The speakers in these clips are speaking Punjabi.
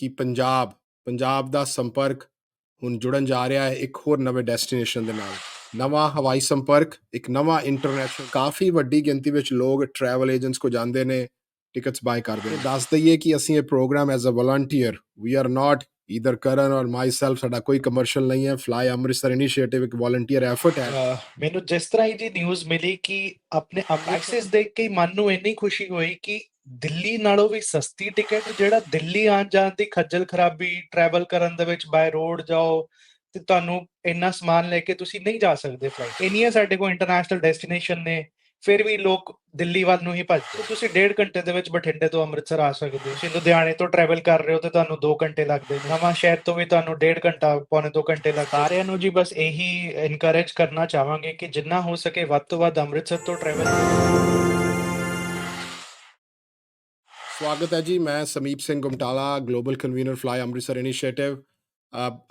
ਕਿ ਪੰਜਾਬ ਪੰਜਾਬ ਦਾ ਸੰਪਰਕ ਹੁਣ ਜੁੜਨ ਜਾ ਰਿਹਾ ਹੈ ਇੱਕ ਹੋਰ ਨਵੇਂ ਡੈਸਟੀਨੇਸ਼ਨ ਦੇ ਨਾਲ। ਨਵਾਂ ਹਵਾਈ ਸੰਪਰਕ ਇੱਕ ਨਵਾਂ ਇੰਟਰਨੈਸ਼ਨਲ ਕਾਫੀ ਵੱਡੀ ਗਿਣਤੀ ਵਿੱਚ ਲੋਕ ਟਰੈਵਲ ਏਜੰਟਸ ਕੋ ਜਾਂਦੇ ਨੇ ਟਿਕਟਸ ਬਾਈ ਕਰਦੇ ਨੇ। ਦੱਸ ਦਈਏ ਕਿ ਅਸੀਂ ਇਹ programme as a volunteer we are not either Karan or myself ਸਾਡਾ ਕੋਈ ਕਮਰਸ਼ੀਅਲ ਨਹੀਂ ਹੈ। ਫਲਾਈ ਅੰਮ੍ਰਿਤਸਰ ਇਨੀਸ਼ੀਏਟਿਵ ਇੱਕ ਵਲੰਟੀਅਰ ਐਫਰਟ ਹੈ। ਮੈਨੂੰ ਜਿਸ ਤਰ੍ਹਾਂ ਹੀ ਜੀ ਨਿਊਜ਼ ਮਿਲੀ ਕਿ ਆਪਣੇ ਅੰਮ੍ਰਿਤਸਰ ਦੇਖ ਕੇ ਮਨ ਨੂੰ ਇੰਨੀ ਖੁਸ਼ੀ ਹੋਈ ਕਿ ਦਿੱਲੀ ਨਾਲੋਂ ਵੀ ਸਸਤੀ ਟਿਕਟ, ਜਿਹੜਾ ਦਿੱਲੀ ਆਉਣ ਜਾਣ ਦੀ ਖੱਜਲ ਖਰਾਬੀ ਟਰੈਵਲ ਕਰਨ ਦੇ ਵਿੱਚ ਬਾਈ ਰੋਡ ਜਾਓ, ਤੇ ਤੁਹਾਨੂੰ ਇੰਨਾ ਸਮਾਨ ਲੈ ਕੇ ਤੁਸੀਂ ਨਹੀਂ ਜਾ ਸਕਦੇ ਫਲਾਈਟ ਇੰਨੀਆਂ ਸਾਡੇ ਕੋਲ ਇੰਟਰਨੈਸ਼ਨਲ ਡੈਸਟੀਨੇਸ਼ਨ ਨੇ, ਫਿਰ ਵੀ ਲੋਕ ਦਿੱਲੀ ਵੱਲ ਨੂੰ ਹੀ ਭੱਜਦੇ ਤੁਸੀਂ ਡੇਢ ਘੰਟੇ ਦੇ ਵਿੱਚ ਬਠਿੰਡੇ ਤੋਂ ਅੰਮ੍ਰਿਤਸਰ ਆ ਸਕਦੇ ਹੋ। ਤੁਸੀਂ ਲੁਧਿਆਣੇ ਤੋਂ ਟਰੈਵਲ ਕਰ ਰਹੇ ਹੋ ਤੇ ਤੁਹਾਨੂੰ 2 ਘੰਟੇ ਲੱਗਦੇ ਨੇ। ਨਵਾਂ ਸ਼ਹਿਰ ਤੋਂ ਵੀ ਤੁਹਾਨੂੰ ਡੇਢ ਘੰਟਾ, ਪੌਣੇ 2 ਘੰਟੇ ਲੱਗਦੇ ਸਾਰਿਆਂ ਨੂੰ ਜੀ ਬਸ ਇਹੀ ਇਨਕਰੇਜ ਕਰਨਾ ਚਾਹਾਂਗੇ ਕਿ ਜਿੰਨਾ ਹੋ ਸਕੇ ਵੱਧ ਤੋਂ ਵੱਧ ਅੰਮ੍ਰਿਤਸਰ ਤੋਂ ਟਰੈਵਲ ਸਵਾਗਤ ਹੈ ਜੀ। ਮੈਂ Sameep Singh Gumtala global convener fly Amritsar initiative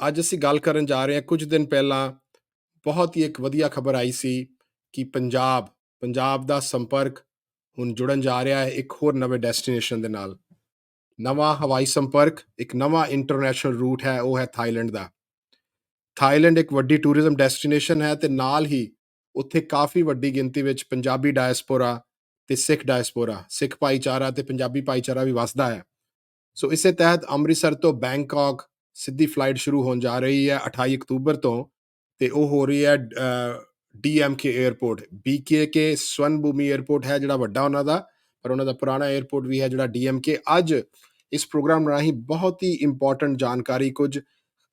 ਅੱਜ ਅਸੀਂ ਗੱਲ ਕਰਨ ਜਾ ਰਹੇ ਹਾਂ ਕੁਝ ਦਿਨ ਪਹਿਲਾਂ ਬਹੁਤ ਹੀ ਇੱਕ ਵਧੀਆ ਖਬਰ ਆਈ ਸੀ ਕਿ ਪੰਜਾਬ ਪੰਜਾਬ ਦਾ ਸੰਪਰਕ ਹੁਣ ਜੁੜਨ ਜਾ ਰਿਹਾ ਹੈ ਇੱਕ ਹੋਰ ਨਵੇਂ ਡੈਸਟੀਨੇਸ਼ਨ ਦੇ ਨਾਲ। ਨਵਾਂ ਹਵਾਈ ਸੰਪਰਕ, ਇੱਕ ਨਵਾਂ ਇੰਟਰਨੈਸ਼ਨਲ ਰੂਟ ਹੈ, ਉਹ ਹੈ ਥਾਈਲੈਂਡ ਦਾ। ਥਾਈਲੈਂਡ ਇੱਕ ਵੱਡੀ ਟੂਰਿਜ਼ਮ ਡੈਸਟੀਨੇਸ਼ਨ ਹੈ ਤੇ ਨਾਲ ਹੀ ਉੱਥੇ ਕਾਫੀ ਵੱਡੀ ਗਿਣਤੀ ਵਿੱਚ ਪੰਜਾਬੀ ਡਾਇਸਪੋਰਾ ਤੇ ਸਿੱਖ ਡਾਇਸਪੋਰਾ ਸਿੱਖ ਭਾਈਚਾਰਾ ਤੇ ਪੰਜਾਬੀ ਭਾਈਚਾਰਾ ਵੀ ਵਸਦਾ ਹੈ। ਸੋ ਇਸੇ ਤਹਿਤ ਅੰਮ੍ਰਿਤਸਰ ਤੋਂ ਬੈਂਕਾਕ ਸਿੱਧੀ ਫਲਾਈਟ ਸ਼ੁਰੂ ਹੋਣ ਜਾ ਰਹੀ ਹੈ 28 ਅਕਤੂਬਰ ਤੋਂ ਤੇ ਉਹ ਹੋ ਰਹੀ ਹੈ ਡੀਐਮਕੇ ਏਅਰਪੋਰਟ ਬੀਕੇ ਕੇ ਸਵਨਭੂਮੀ ਏਅਰਪੋਰਟ ਹੈ ਜਿਹੜਾ ਵੱਡਾ ਉਹਨਾਂ ਦਾ, ਪਰ ਉਹਨਾਂ ਦਾ ਪੁਰਾਣਾ ਏਅਰਪੋਰਟ ਵੀ ਹੈ ਜਿਹੜਾ ਡੀਐਮਕੇ ਅੱਜ ਇਸ ਪ੍ਰੋਗਰਾਮ ਰਾਹੀਂ ਬਹੁਤ ਹੀ ਇੰਪੋਰਟੈਂਟ ਜਾਣਕਾਰੀ ਕੁਝ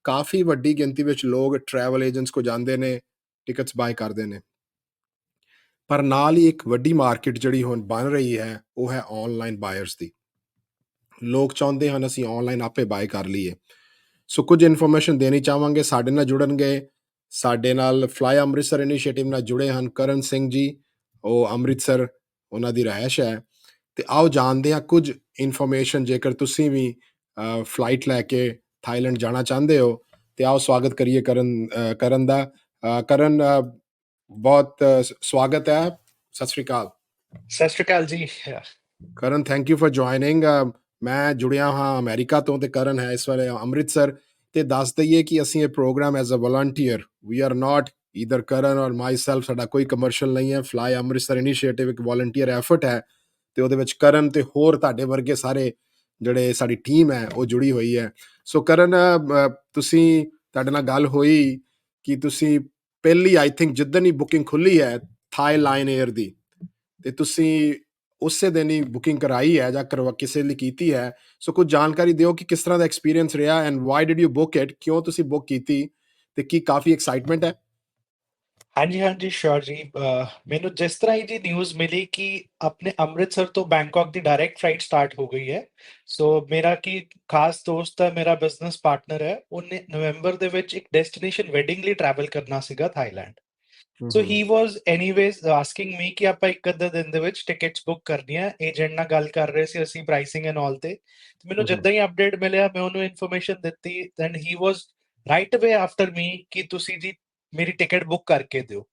ਕਾਫੀ ਵੱਡੀ ਗਿਣਤੀ ਵਿੱਚ ਲੋਕ ਟਰੈਵਲ ਏਜੰਟਸ ਕੋ ਜਾਂਦੇ ਨੇ ਟਿਕਟਸ ਬਾਈ ਕਰਦੇ ਨੇ। ਪਰ ਨਾਲ ਹੀ ਇੱਕ ਵੱਡੀ ਮਾਰਕੀਟ ਜਿਹੜੀ ਹੁਣ ਬਣ ਰਹੀ ਹੈ, ਉਹ ਹੈ ਆਨਲਾਈਨ ਬਾਇਰਸ ਦੀ। ਲੋਕ ਚਾਹੁੰਦੇ ਹਨ, ਅਸੀਂ ਆਨਲਾਈਨ ਆਪੇ ਬਾਏ ਕਰ ਲਈਏ। ਸੋ ਕੁਝ ਇਨਫੋਰਮੇਸ਼ਨ ਦੇਣੀ ਚਾਹਾਂਗੇ, ਸਾਡੇ ਨਾਲ ਜੁੜਨਗੇ। ਸਾਡੇ ਨਾਲ ਫਲਾਈ ਅੰਮ੍ਰਿਤਸਰ ਇਨੀਸ਼ੀਏਟਿਵ ਨਾਲ ਜੁੜੇ ਹਨ ਕਰਨ ਸਿੰਘ ਜੀ। ਉਹ ਅੰਮ੍ਰਿਤਸਰ, ਉਹਨਾਂ ਦੀ ਰਹਿائش ਹੈ। ਤੇ ਆਓ ਜਾਣਦੇ ਹਾਂ ਕੁਝ ਇਨਫੋਰਮੇਸ਼ਨ ਜੇਕਰ ਤੁਸੀਂ ਵੀ ਫਲਾਈਟ ਲੈ ਕੇ ਥਾਈਲੈਂਡ ਜਾਣਾ ਚਾਹੁੰਦੇ ਹੋ, ਤੇ ਆਓ ਸਵਾਗਤ ਕਰੀਏ ਕਰਨ ਕਰਨ ਦਾ। ਕਰਨ ਬਹੁਤ ਸਵਾਗਤ ਹੈ। ਸਤਿ ਸ਼੍ਰੀ ਅਕਾਲ। ਸਤਿ ਸ਼੍ਰੀ ਅਕਾਲ ਜੀ। ਕਰਨ ਥੈਂਕ ਯੂ ਫॉर ਜੁਆਇਨਿੰਗ ਮੈਂ ਜੁੜਿਆ ਹਾਂ ਅਮਰੀਕਾ ਤੋਂ ਤੇ ਕਰਨ ਹੈ ਇਸ ਵੇਲੇ ਅੰਮ੍ਰਿਤਸਰ ਤੇ ਦੱਸ ਦਈਏ ਕਿ ਅਸੀਂ ਇਹ programme as a volunteer we are not either Karan or myself ਸਾਡਾ ਕੋਈ ਕਮਰਸ਼ੀਅਲ ਨਹੀਂ ਹੈ। ਫਲਾਈ ਅੰਮ੍ਰਿਤਸਰ ਇਨੀਸ਼ੀਏਟਿਵ ਇੱਕ ਵਲੰਟੀਅਰ ਐਫਰਟ ਹੈ ਤੇ ਉਹਦੇ ਵਿੱਚ ਕਰਨ ਤੇ ਹੋਰ ਤੁਹਾਡੇ ਵਰਗੇ ਸਾਰੇ ਜਿਹੜੇ ਸਾਡੀ ਟੀਮ ਹੈ ਉਹ ਜੁੜੀ ਹੋਈ ਹੈ। ਸੋ ਕਰਨ ਤੁਸੀਂ ਤੁਹਾਡੇ ਨਾਲ ਗੱਲ ਹੋਈ ਕਿ ਤੁਸੀਂ ਪਹਿਲੀ ਆਈ ਥਿੰਕ ਜਿੱਦਣ ਹੀ ਬੁਕਿੰਗ ਖੁੱਲੀ ਹੈ ਥਾਈ ਲਾਈਨ 에ਅਰ ਦੀ, ਤੇ ਤੁਸੀਂ ਉਸੇ ਦਿਨ ਹੀ ਬੁਕਿੰਗ ਕਰਾਈ ਹੈ ਜਾਂ ਕਰਵਾ, ਕਿਸੇ ਲਈ ਕੀਤੀ ਹੈ, ਸੋ ਕੁਝ ਜਾਣਕਾਰੀ ਦਿਓ ਕਿ ਕਿਸ ਤਰ੍ਹਾਂ ਦਾ ਐਕਸਪੀਰੀਅੰਸ ਰਿਹਾ and why did you book it ਕਿਉਂ ਤੁਸੀਂ ਬੁੱਕ ਕੀਤੀ ਤੇ ਕੀ ਕਾਫੀ ਐਕਸਾਈਟਮੈਂਟ ਹੈ? ਹਾਂਜੀ ਹਾਂਜੀ ਸ਼ੋਰ ਜੀ ਅਹ ਮੈਨੂੰ ਜਿਸ ਤਰ੍ਹਾਂ ਹੀ ਜੀ ਨਿਊਜ਼ ਮਿਲੀ ਕਿ ਆਪਣੇ ਅੰਮ੍ਰਿਤਸਰ ਤੋਂ ਬੈਂਕਾਕ ਦੀ ਡਾਇਰੈਕਟ ਫਲਾਈਟ ਸਟਾਰਟ ਹੋ ਗਈ ਹੈ ਸੋ ਮੇਰਾ ਕੀ ਖਾਸ ਦੋਸਤ ਹੈ ਮੇਰਾ ਬਿਜ਼ਨਸ ਪਾਰਟਨਰ ਹੈ ਉਹਨੇ ਨਵੰਬਰ ਦੇ ਵਿੱਚ ਇੱਕ ਡੈਸਟੀਨੇਸ਼ਨ ਵੈਡਿੰਗ ਲਈ ਟਰੈਵਲ ਕਰਨਾ ਸੀਗਾ Thailand so he was anyways asking me ਕਿ ਆਪਾਂ ਇੱਕ ਅੱਧੇ ਦਿਨ ਦੇ ਵਿੱਚ ਟਿਕਟਸ ਬੁੱਕ ਕਰਨੀਆਂ ਏਜੰਟ ਨਾਲ ਗੱਲ ਕਰ ਰਹੇ ਸੀ ਅਸੀਂ ਪ੍ਰਾਈਸਿੰਗ ਐਂਡ ਆਲ ਤੇ ਮੈਨੂੰ। ਜਿੱਦਾਂ ਹੀ ਅਪਡੇਟ ਮਿਲਿਆ ਮੈਂ ਉਹਨੂੰ ਇਨਫੋਰਮੇਸ਼ਨ ਦਿੱਤੀ then he was right away after me ਕਿ ਤੁਸੀਂ ਜੀ ਮੇਰੀ ਟਿਕਟ ਬੁੱਕ ਕਰਕੇ ਦਿਓ।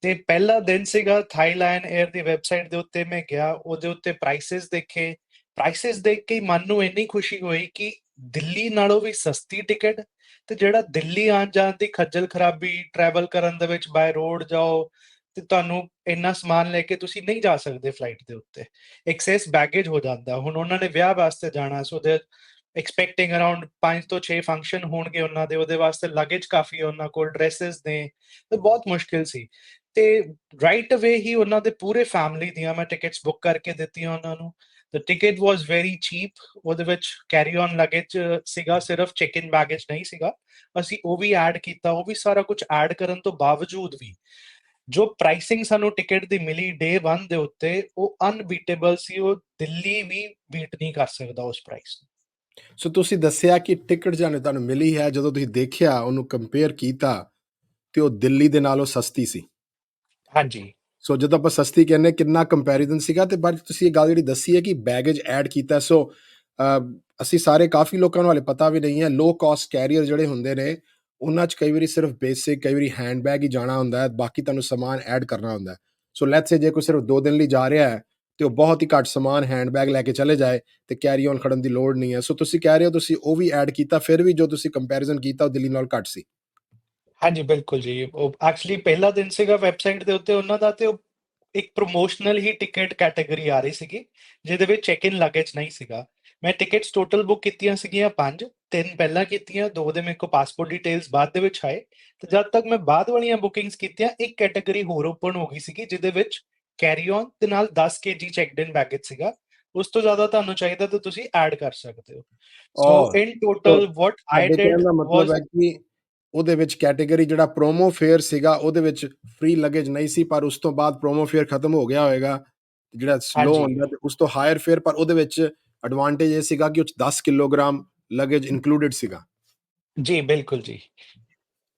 ਤੇ ਪਹਿਲਾ ਦਿਨ ਸੀਗਾ ਥਾਈਲੈਂਡ 에ਅਰ ਦੀ ਵੈਬਸਾਈਟ ਦੇ ਉੱਤੇ ਮੈਂ ਗਿਆ, ਉਹਦੇ ਉੱਤੇ ਪ੍ਰਾਈਸਸ ਦੇਖੇ। ਪ੍ਰਾਈਸਸ ਦੇਖ ਕੇ ਮਨ ਨੂੰ ਇੰਨੀ ਖੁਸ਼ੀ ਹੋਈ ਕਿ ਦਿੱਲੀ ਨਾਲੋਂ ਵੀ ਸਸਤੀ ਟਿਕਟ ਤੇ ਜਿਹੜਾ ਦਿੱਲੀ ਆਉਣ ਜਾਣ ਦੀ ਖੱਜਲ ਖਰਾਬੀ ਟਰੈਵਲ ਕਰਨ ਦੇ ਵਿੱਚ ਬਾਈ ਰੋਡ ਜਾਓ ਤੇ ਤੁਹਾਨੂੰ ਇੰਨਾ ਸਮਾਨ ਲੈ ਕੇ ਤੁਸੀਂ ਨਹੀਂ ਜਾ ਸਕਦੇ ਫਲਾਈਟ ਦੇ ਉੱਤੇ। ਐਕਸੈਸ ਬੈਗੇਜ ਹੋ ਜਾਂਦਾ। ਹੁਣ ਉਹਨਾਂ ਨੇ ਵਿਆਹ ਵਾਸਤੇ ਜਾਣਾ ਸੋ ਦੇ ਐਕਸਪੈਕਟਿੰਗ ਅਰਾਊਂਡ 5 ਤੋਂ 6 ਫੰਕਸ਼ਨ ਹੋਣਗੇ ਉਹਨਾਂ ਦੇ, ਉਹਦੇ ਵਾਸਤੇ ਲਗੇਜ ਕਾਫੀ ਉਹਨਾਂ ਕੋਲ ਡਰੈਸਸ ਨੇ, ਤੇ ਬਹੁਤ ਮੁਸ਼ਕਿਲ ਸੀ। ਤੇ ਰਾਈਟ ਅਵੇ ਹੀ ਉਹਨਾਂ ਦੇ ਪੂਰੇ ਫੈਮਿਲੀ ਦੀਆਂ ਮੈਂ ਟਿਕਟਸ ਬੁੱਕ ਕਰਕੇ ਦਿੱਤੀਆਂ ਉਹਨਾਂ ਨੂੰ। The ticket was very cheap ਉਹਦੇ ਵਿੱਚ ਕੈਰੀ ਔਨ ਲਗੇਜ ਸੀਗਾ, ਸਿਰਫ ਚੈੱਕ ਇਨ ਬੈਗੇਜ ਨਹੀਂ ਸੀਗਾ। ਅਸੀਂ ਉਹ ਵੀ ਐਡ ਕੀਤਾ, ਉਹ ਵੀ ਸਾਰਾ ਕੁਝ ਐਡ ਕਰਨ ਤੋਂ ਬਾਵਜੂਦ ਵੀ ਜੋ ਪ੍ਰਾਈਸਿੰਗ ਸਾਨੂੰ ਟਿਕਟ ਦੀ ਮਿਲੀ ਡੇ 1 ਦੇ ਉੱਤੇ, ਉਹ ਅਨਬੀਟੇਬਲ ਸੀ, ਉਹ ਦਿੱਲੀ ਵੀ ਬੀਟ ਨਹੀਂ ਕਰ ਸਕਦਾ ਉਸ ਪ੍ਰਾਈਸ ਨੂੰ। ਸੋ ਤੁਸੀਂ ਦੱਸਿਆ ਕਿ ਟਿਕਟ ਜਾਨੇ ਤੁਹਾਨੂੰ ਮਿਲੀ ਹੈ ਜਦੋਂ ਤੁਸੀਂ ਦੇਖਿਆ ਉਹਨੂੰ ਕੰਪੇਅਰ ਕੀਤਾ ਤੇ ਉਹ ਦਿੱਲੀ ਦੇ ਨਾਲੋਂ ਸਸਤੀ ਸੀ। ਹਾਂਜੀ। ਸੋ ਜਦੋਂ ਆਪਾਂ ਸਸਤੀ ਕਹਿੰਦੇ ਕਿੰਨਾ ਕੰਪੈਰੀਜ਼ਨ ਸੀਗਾ ਤੇ ਬਾਅਦ ਤੁਸੀਂ ਇਹ ਗੱਲ ਜਿਹੜੀ ਦੱਸੀ ਹੈ ਕਿ ਬੈਗੇਜ ਐਡ ਕੀਤਾ। ਸੋ ਅਸੀਂ ਸਾਰੇ ਕਾਫੀ ਲੋਕਾਂ ਨੂੰ ਹਾਲੇ ਪਤਾ ਵੀ ਨਹੀਂ ਹੈ ਲੋ ਕਾਸਟ ਕੈਰੀਅਰ ਜਿਹੜੇ ਹੁੰਦੇ ਨੇ ਉਹਨਾਂ 'ਚ ਕਈ ਵਾਰੀ ਸਿਰਫ ਬੇਸਿਕ ਕਈ ਵਾਰੀ ਹੈਂਡਬੈਗ ਹੀ ਜਾਣਾ ਹੁੰਦਾ ਹੈ ਬਾਕੀ ਤੁਹਾਨੂੰ ਸਮਾਨ ਐਡ ਕਰਨਾ ਹੁੰਦਾ ਹੈ। ਸੋ ਲੈਟਸ ਸੇ ਜੇ ਕੋਈ ਸਿਰਫ 2 ਦਿਨ ਲਈ ਜਾ ਰਿਹਾ ਹੈ ਤੇ ਉਹ ਬਹੁਤ ਹੀ ਘੱਟ ਸਮਾਨ ਹੈਂਡਬੈਗ ਲੈ ਕੇ ਚਲੇ ਜਾਏ ਤੇ ਕੈਰੀ ਔਨ ਖੜਨ ਦੀ ਲੋੜ ਨਹੀਂ ਹੈ। ਸੋ ਤੁਸੀਂ ਕਹਿ ਰਹੇ ਹੋ ਤੁਸੀਂ ਉਹ ਵੀ ਐਡ ਕੀਤਾ, ਫਿਰ ਵੀ ਜੋ ਤੁਸੀਂ ਕੰਪੈਰੀਜ਼ਨ ਕੀਤਾ, ਉਹ ਦਿੱਲੀ ਨਾਲ ਘੱਟ ਸੀ। ਹਾਂਜੀ, ਬਿਲਕੁਲ ਜੀ। ਉਹ ਐਕਚੁਅਲੀ ਪਹਿਲਾ ਦਿਨ ਸੀਗਾ ਵੈਬਸਾਈਟ ਦੇ ਉੱਤੇ ਉਹਨਾਂ ਦਾ ਤੇ ਉਹ ਇੱਕ ਪ੍ਰੋਮੋਸ਼ਨਲ ਹੀ ਟਿਕਟ ਕੈਟਾਗਰੀ ਆ ਰਹੀ ਸੀਗੀ, ਜਿਹਦੇ ਵਿੱਚ ਚੈੱਕ ਇਨ ਲਗੇਜ ਨਹੀਂ ਸੀਗਾ। ਮੈਂ ਟਿਕਟਸ ਟੋਟਲ ਬੁੱਕ ਕੀਤੀਆਂ ਸੀਗੀਆਂ ਪੰਜ, ਤਿੰਨ ਪਹਿਲਾਂ ਕੀਤੀਆਂ, ਦੋ ਦੇ ਮੇਰੇ ਕੋਲ ਪਾਸਪੋਰਟ ਡਿਟੇਲਸ ਬਾਅਦ ਦੇ ਵਿੱਚ ਆਏ। ਤੇ ਜਦ ਤੱਕ ਮੈਂ ਬਾਅਦ ਵਾਲੀਆਂ ਬੁਕਿੰਗਸ ਕੀਤੀਆਂ, ਇੱਕ ਕੈਟਾਗਰੀ ਹੋਰ ਓਪਨ ਹੋ ਗਈ ਸੀਗੀ, ਜਿਹਦੇ ਵਿੱਚ ਕੈਰੀ ਔਨ ਤੇ ਨਾਲ 10 ਕੇਜੀ ਚੈੱਕਡ ਇਨ ਬੈਗੇਜ ਸੀਗਾ। ਉਸ ਤੋਂ ਜ਼ਿਆਦਾ ਤੁਹਾਨੂੰ ਚਾਹੀਦਾ ਤਾਂ ਤੁਸੀਂ ਐਡ ਕਰ ਸਕਦੇ ਹੋ। ਸੋ ਇਨ total what I did the ਹੈ ਕਿ ਉਹਦੇ ਵਿੱਚ ਕੈਟਾਗਰੀ ਜਿਹੜਾ ਪ੍ਰੋਮੋ ਫੇਅਰ ਸੀਗਾ ਉਹਦੇ ਵਿੱਚ ਫ੍ਰੀ ਲਗੇਜ ਨਹੀਂ ਸੀ ਪਰ ਉਸ ਤੋਂ ਬਾਅਦ ਪ੍ਰੋਮੋ ਫੇਅਰ ਖਤਮ ਹੋ ਗਿਆ ਹੋਵੇਗਾ ਜਿਹੜਾ ਸਲੋ। ਹੁੰਦਾ ਤੇ ਉਸ ਤੋਂ ਹਾਇਰ ਫੇਅਰ ਪਰ ਉਹਦੇ ਵਿੱਚ ਐਡਵਾਂਟੇਜ ਇਹ ਸੀਗਾ ਕਿ ਉਹ 'ਚ 10 ਕਿਲੋਗ੍ਰਾਮ ਲਗੇਜ ਇਨਕਲੂਡਡ ਸੀਗਾ। ਜੀ ਬਿਲਕੁਲ ਜੀ।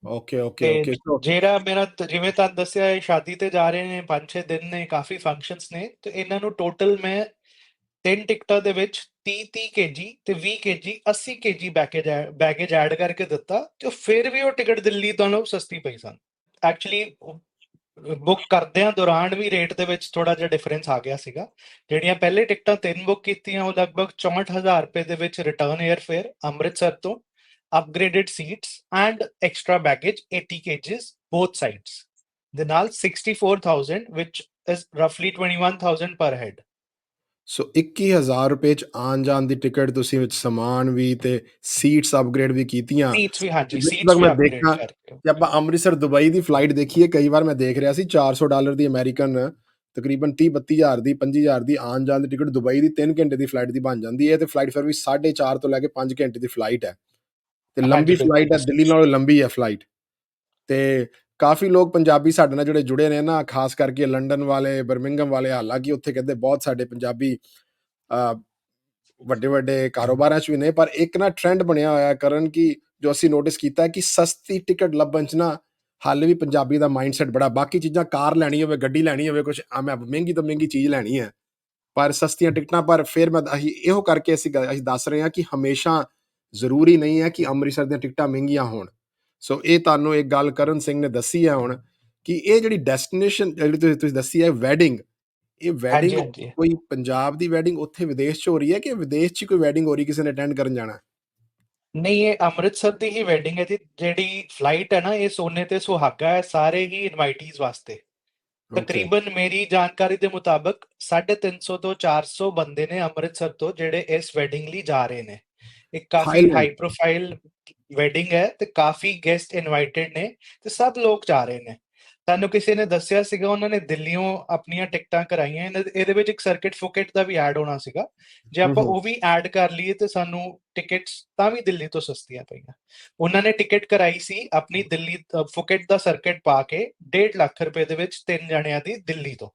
ਓਕੇ ਓਕੇ ਤੇ ਓਕੇ ਸੋ ਜਿਹੜਾ ਮੇਰਾ ਤ- ਜਿਵੇਂ ਤੁਹਾਨੂੰ ਦੱਸਿਆ ਇਹ ਸ਼ਾਦੀ ਤੇ ਜਾ ਰਹੇ ਨੇ 5-6 ਦਿਨ ਨੇ ਕਾਫੀ ਫੰਕਸ਼ਨਸ ਨੇ ਤੇ ਇਹਨਾਂ ਨੂੰ ਟੋਟਲ ਮੈਂ ਤਿੰਨ ਟਿਕਟਾਂ ਦੇ ਵਿੱਚ 30-30 ਕੇਜੀ ਤੇ 20 KG 80 KG baggage baggage add ਕਰਕੇ ਦਿੱਤਾ ਤੇ ਫਿਰ ਵੀ ਉਹ ਟਿਕਟ ਦਿੱਲੀ ਤੋਂ ਸਸਤੀ ਪਈ ਸਨ। ਐਕਚੁਅਲੀ ਬੁੱਕ ਕਰਦਿਆਂ ਦੌਰਾਨ ਵੀ ਰੇਟ ਦੇ ਵਿੱਚ ਥੋੜਾ ਜਿਹਾ ਡਿਫਰੈਂਸ ਆ ਗਿਆ ਸੀਗਾ। ਜਿਹੜੀਆਂ ਪਹਿਲੇ ਟਿਕਟਾਂ ਤਿੰਨ ਬੁੱਕ ਕੀਤੀਆਂ ਉਹ ਲਗਭਗ 64000 ਰੁਪਏ ਦੇ ਵਿੱਚ ਰਿਟਰਨ 에ਅਰ ਫੇਅਰ ਅੰਮ੍ਰਿਤਸਰ ਤੋਂ upgraded seats and extra baggage 80 kgs both sides. The ਨਾਲ 64000 which is roughly 21000 per head. ਸੋ 21000 ਰੁਪਏ ਚ ਆਣ ਜਾਣ ਦੀ ਟਿਕਟ ਤੁਸੀਂ ਵਿੱਚ ਸਮਾਨ ਵੀ ਤੇ ਸੀਟਸ ਅਪਗ੍ਰੇਡ ਵੀ ਕੀਤੀਆਂ। Seats ਵੀ ਹਾਂਜੀ ਵੀ ਮੈਂ ਦੇਖਾਂ ਤੇ ਆਪਾਂ ਅੰਮ੍ਰਿਤਸਰ ਦੁਬਈ ਦੀ ਫਲਾਈਟ ਦੇਖੀਏ ਕਈ ਵਾਰ ਮੈਂ ਦੇਖ ਰਿਹਾ ਸੀ 400 ਡਾਲਰ ਦੀ ਅਮਰੀਕਨ ਤਕਰੀਬਨ 30 32000 ਦੀ 25000 ਦੀ ਆਣ ਜਾਣ ਦੀ ਟਿਕਟ ਦੁਬਈ ਦੀ 3 ਘੰਟੇ ਦੀ ਫਲਾਈਟ ਦੀ ਬਣ ਜਾਂਦੀ ਹੈ ਤੇ ਫਲਾਈਟ ਸਰਵਿਸ 4.5 ਤੋਂ ਲੈ ਕੇ 5 ਘੰਟੇ ਦੀ ਫਲਾਈਟ ਹੈ। ਤੇ ਲੰਬੀ ਫਲਾਈਟ ਹੈ। ਦਿੱਲੀ ਨਾਲੋਂ ਲੰਬੀ ਹੈ ਫਲਾਈਟ ਤੇ ਕਾਫੀ ਲੋਕ ਪੰਜਾਬੀ ਸਾਡੇ ਨਾਲ ਜਿਹੜੇ ਜੁੜੇ ਨੇ ਨਾ ਖਾਸ ਕਰਕੇ ਲੰਡਨ ਵਾਲੇ ਬਰਮਿੰਗਮ ਵਾਲੇ ਹਾਲਾਂਕਿ ਉੱਥੇ ਕਹਿੰਦੇ ਬਹੁਤ ਸਾਡੇ ਪੰਜਾਬੀ ਵੱਡੇ ਵੱਡੇ ਕਾਰੋਬਾਰਾਂ 'ਚ ਵੀ ਨੇ ਪਰ ਇੱਕ ਨਾ ਟ੍ਰੈਂਡ ਬਣਿਆ ਹੋਇਆ ਕਰਨ ਕਿ ਜੋ ਅਸੀਂ ਨੋਟਿਸ ਕੀਤਾ ਹੈ ਕਿ ਸਸਤੀ ਟਿਕਟ ਲੱਭਣ 'ਚ ਨਾ ਹਾਲੇ ਵੀ ਪੰਜਾਬੀ ਦਾ ਮਾਈਂਡਸੈਟ ਬੜਾ ਬਾਕੀ ਚੀਜ਼ਾਂ ਕਾਰ ਲੈਣੀ ਹੋਵੇ ਗੱਡੀ ਲੈਣੀ ਹੋਵੇ ਕੁਝ ਆ ਮੈਂ ਮਹਿੰਗੀ ਤੋਂ ਮਹਿੰਗੀ ਚੀਜ਼ ਲੈਣੀ ਹੈ ਪਰ ਸਸਤੀਆਂ ਟਿਕਟਾਂ ਪਰ ਫਿਰ ਮੈਂ ਅਸੀਂ ਇਹੋ ਕਰਕੇ ਅਸੀਂ ਅਸੀਂ ਦੱਸ ਰਹੇ ਹਾਂ ਕਿ ਹਮੇਸ਼ਾ ਜ਼ਰੂਰੀ ਨਹੀਂ ਹੈ ਕਿ ਅੰਮ੍ਰਿਤਸਰ ਦੀਆਂ ਟਿਕਟਾਂ ਮਹਿੰਗੀਆਂ ਹੋਣ ਸੋ ਇਹ ਤੁਹਾਨੂੰ ਇੱਕ ਗੱਲ ਕਰਨ ਸਿੰਘ ਨੇ ਦੱਸੀ ਹੈ ਹੁਣ ਕਿ ਇਹ ਜਿਹੜੀ ਡੈਸਟੀਨੇਸ਼ਨ ਜਿਹੜੀ ਤੁਸੀਂ ਤੁਸੀਂ ਦੱਸੀ ਹੈ ਵੈਡਿੰਗ ਇਹ ਵੈਡਿੰਗ ਕੋਈ ਪੰਜਾਬ ਦੀ ਵੈਡਿੰਗ ਉੱਥੇ ਵਿਦੇਸ਼ 'ਚ ਹੋ ਰਹੀ ਹੈ ਕਿ ਵਿਦੇਸ਼ 'ਚ ਕੋਈ ਵੈਡਿੰਗ ਹੋ ਰਹੀ ਕਿਸੇ ਨੇ ਅਟੈਂਡ ਕਰਨ ਜਾਣਾ? ਨਹੀਂ ਇਹ ਅੰਮ੍ਰਿਤਸਰ ਦੀ ਹੀ ਵੈਡਿੰਗ ਹੈ ਜੀ ਜਿਹੜੀ ਫਲਾਈਟ ਹੈ ਨਾ ਇਹ ਸੋਨੇ ਤੇ ਸੁਹਾਗਾ ਹੈ ਸਾਰੇ ਹੀ ਇਨਵਾਈਟੀਜ਼ ਵਾਸਤੇ. ਤਕਰੀਬਨ ਮੇਰੀ ਜਾਣਕਾਰੀ ਦੇ ਮੁਤਾਬਕ 350 ਤੋਂ 400 ਬੰਦੇ ਨੇ ਅੰਮ੍ਰਿਤਸਰ ਤੋਂ ਜਿਹੜੇ ਇਸ ਵੈਡਿੰਗ ਲਈ ਜਾ ਰਹੇ ਨੇ ਇੱਕ ਕਾਫੀ. ਹਾਈ ਪ੍ਰੋਫਾਈਲ ਵੈਡਿੰਗ ਹੈ ਤੇ ਕਾਫੀ ਗੈਸਟ ਇਨਵਾਈਟਡ ਨੇ ਤੇ ਸਭ ਲੋਕ ਜਾ ਰਹੇ ਨੇ ਤੁਹਾਨੂੰ ਕਿਸੇ ਨੇ ਦੱਸਿਆ ਸੀਗਾ ਉਹਨਾਂ ਨੇ ਦਿੱਲੀੋਂ ਆਪਣੀਆਂ ਟਿਕਟਾਂ ਕਰਾਈਆਂ ਇਹਦੇ ਵਿੱਚ ਇੱਕ ਸਰਕਟ ਫੁਕਟ ਦਾ ਵੀ ਐਡ ਹੋਣਾ ਸੀਗਾ ਜੇ ਆਪਾਂ। ਉਹ ਵੀ ਐਡ ਕਰ ਲਈਏ ਤੇ ਸਾਨੂੰ ਟਿਕਟਸ ਤਾਂ ਵੀ ਦਿੱਲੀ ਤੋਂ ਸਸਤੀਆਂ ਪਈਆਂ ਉਹਨਾਂ ਨੇ ਟਿਕਟ ਕਰਾਈ ਸੀ ਆਪਣੀ ਦਿੱਲੀ ਫੁਕਟ ਦਾ ਸਰਕਟ ਪਾ ਕੇ 1.5 ਲੱਖ ਰੁਪਏ ਦੇ ਵਿੱਚ ਤਿੰਨ ਜਣਿਆਂ ਦੀ ਦਿੱਲੀ ਤੋਂ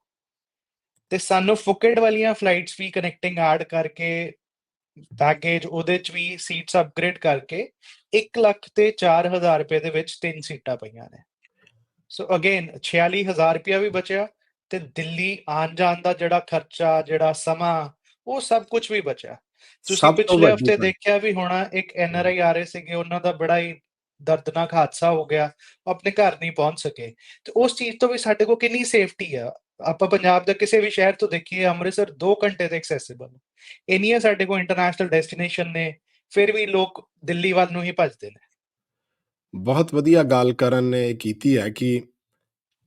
ਤੇ ਸਾਨੂੰ ਫੁਕਟ ਵਾਲੀਆਂ ਫਲਾਈਟਸ ਵੀ ਕਨੈਕਟਿੰਗ ਐਡ ਕਰਕੇ ਪੈਕੇਜ ਉਹਦੇ ਚ ਵੀ ਸੀਟਸ ਅਪਗ੍ਰੇਡ ਕਰਕੇ 1 ਲੱਖ ਤੇ 4000 ਰੁਪਏ ਦੇ ਵਿੱਚ ਤਿੰਨ ਸੀਟਾਂ ਪਈਆਂ ਨੇ। ਸੋ ਅਗੇਨ 46000 ਰੁਪਇਆ ਵੀ ਬਚਿਆ ਤੇ ਦਿੱਲੀ ਆਉਣ ਜਾਣ ਦਾ ਜਿਹੜਾ ਖਰਚਾ ਜਿਹੜਾ ਸਮਾਂ ਉਹ ਸਭ ਕੁਝ ਵੀ ਬਚਿਆ। ਤੁਸੀਂ ਪਿਛਲੇ ਹਫ਼ਤੇ। ਦੇਖਿਆ ਵੀ ਹੋਣਾ ਇੱਕ ਐਨਆਰਆਈ ਆ ਰਹੇ ਸੀਗੇ ਉਹਨਾਂ ਦਾ ਬੜਾ ਹੀ ਦਰਦਨਾਕ ਹਾਦਸਾ ਹੋ ਗਿਆ ਆਪਣੇ ਘਰ ਨਹੀਂ ਪਹੁੰਚ ਸਕੇ। ਤੇ ਉਸ ਚੀਜ਼ ਤੋਂ ਵੀ ਸਾਡੇ ਕੋਲ ਕਿੰਨੀ ਸੇਫਟੀ ਆ? ਆਪਾਂ ਪੰਜਾਬ ਦੇ ਕਿਸੇ ਵੀ ਸ਼ਹਿਰ ਤੋਂ ਦੇਖੀਏ, ਅੰਮ੍ਰਿਤਸਰ 2 ਘੰਟੇ ਤੇ ਐਕਸੈਸਿਬਲ ਇੰਨੀਆਂ ਸਾਡੇ ਕੋਲ ਇੰਟਰਨੈਸ਼ਨਲ ਡੈਸਟੀਨੇਸ਼ਨ ਨੇ, ਫਿਰ ਵੀ ਲੋਕ ਦਿੱਲੀ ਵੱਲ ਨੂੰ ਹੀ ਭੱਜਦੇ ਨੇ। ਬਹੁਤ ਵਧੀਆ ਗੱਲ ਕਰਨ ਨੇ ਕੀਤੀ ਹੈ ਕਿ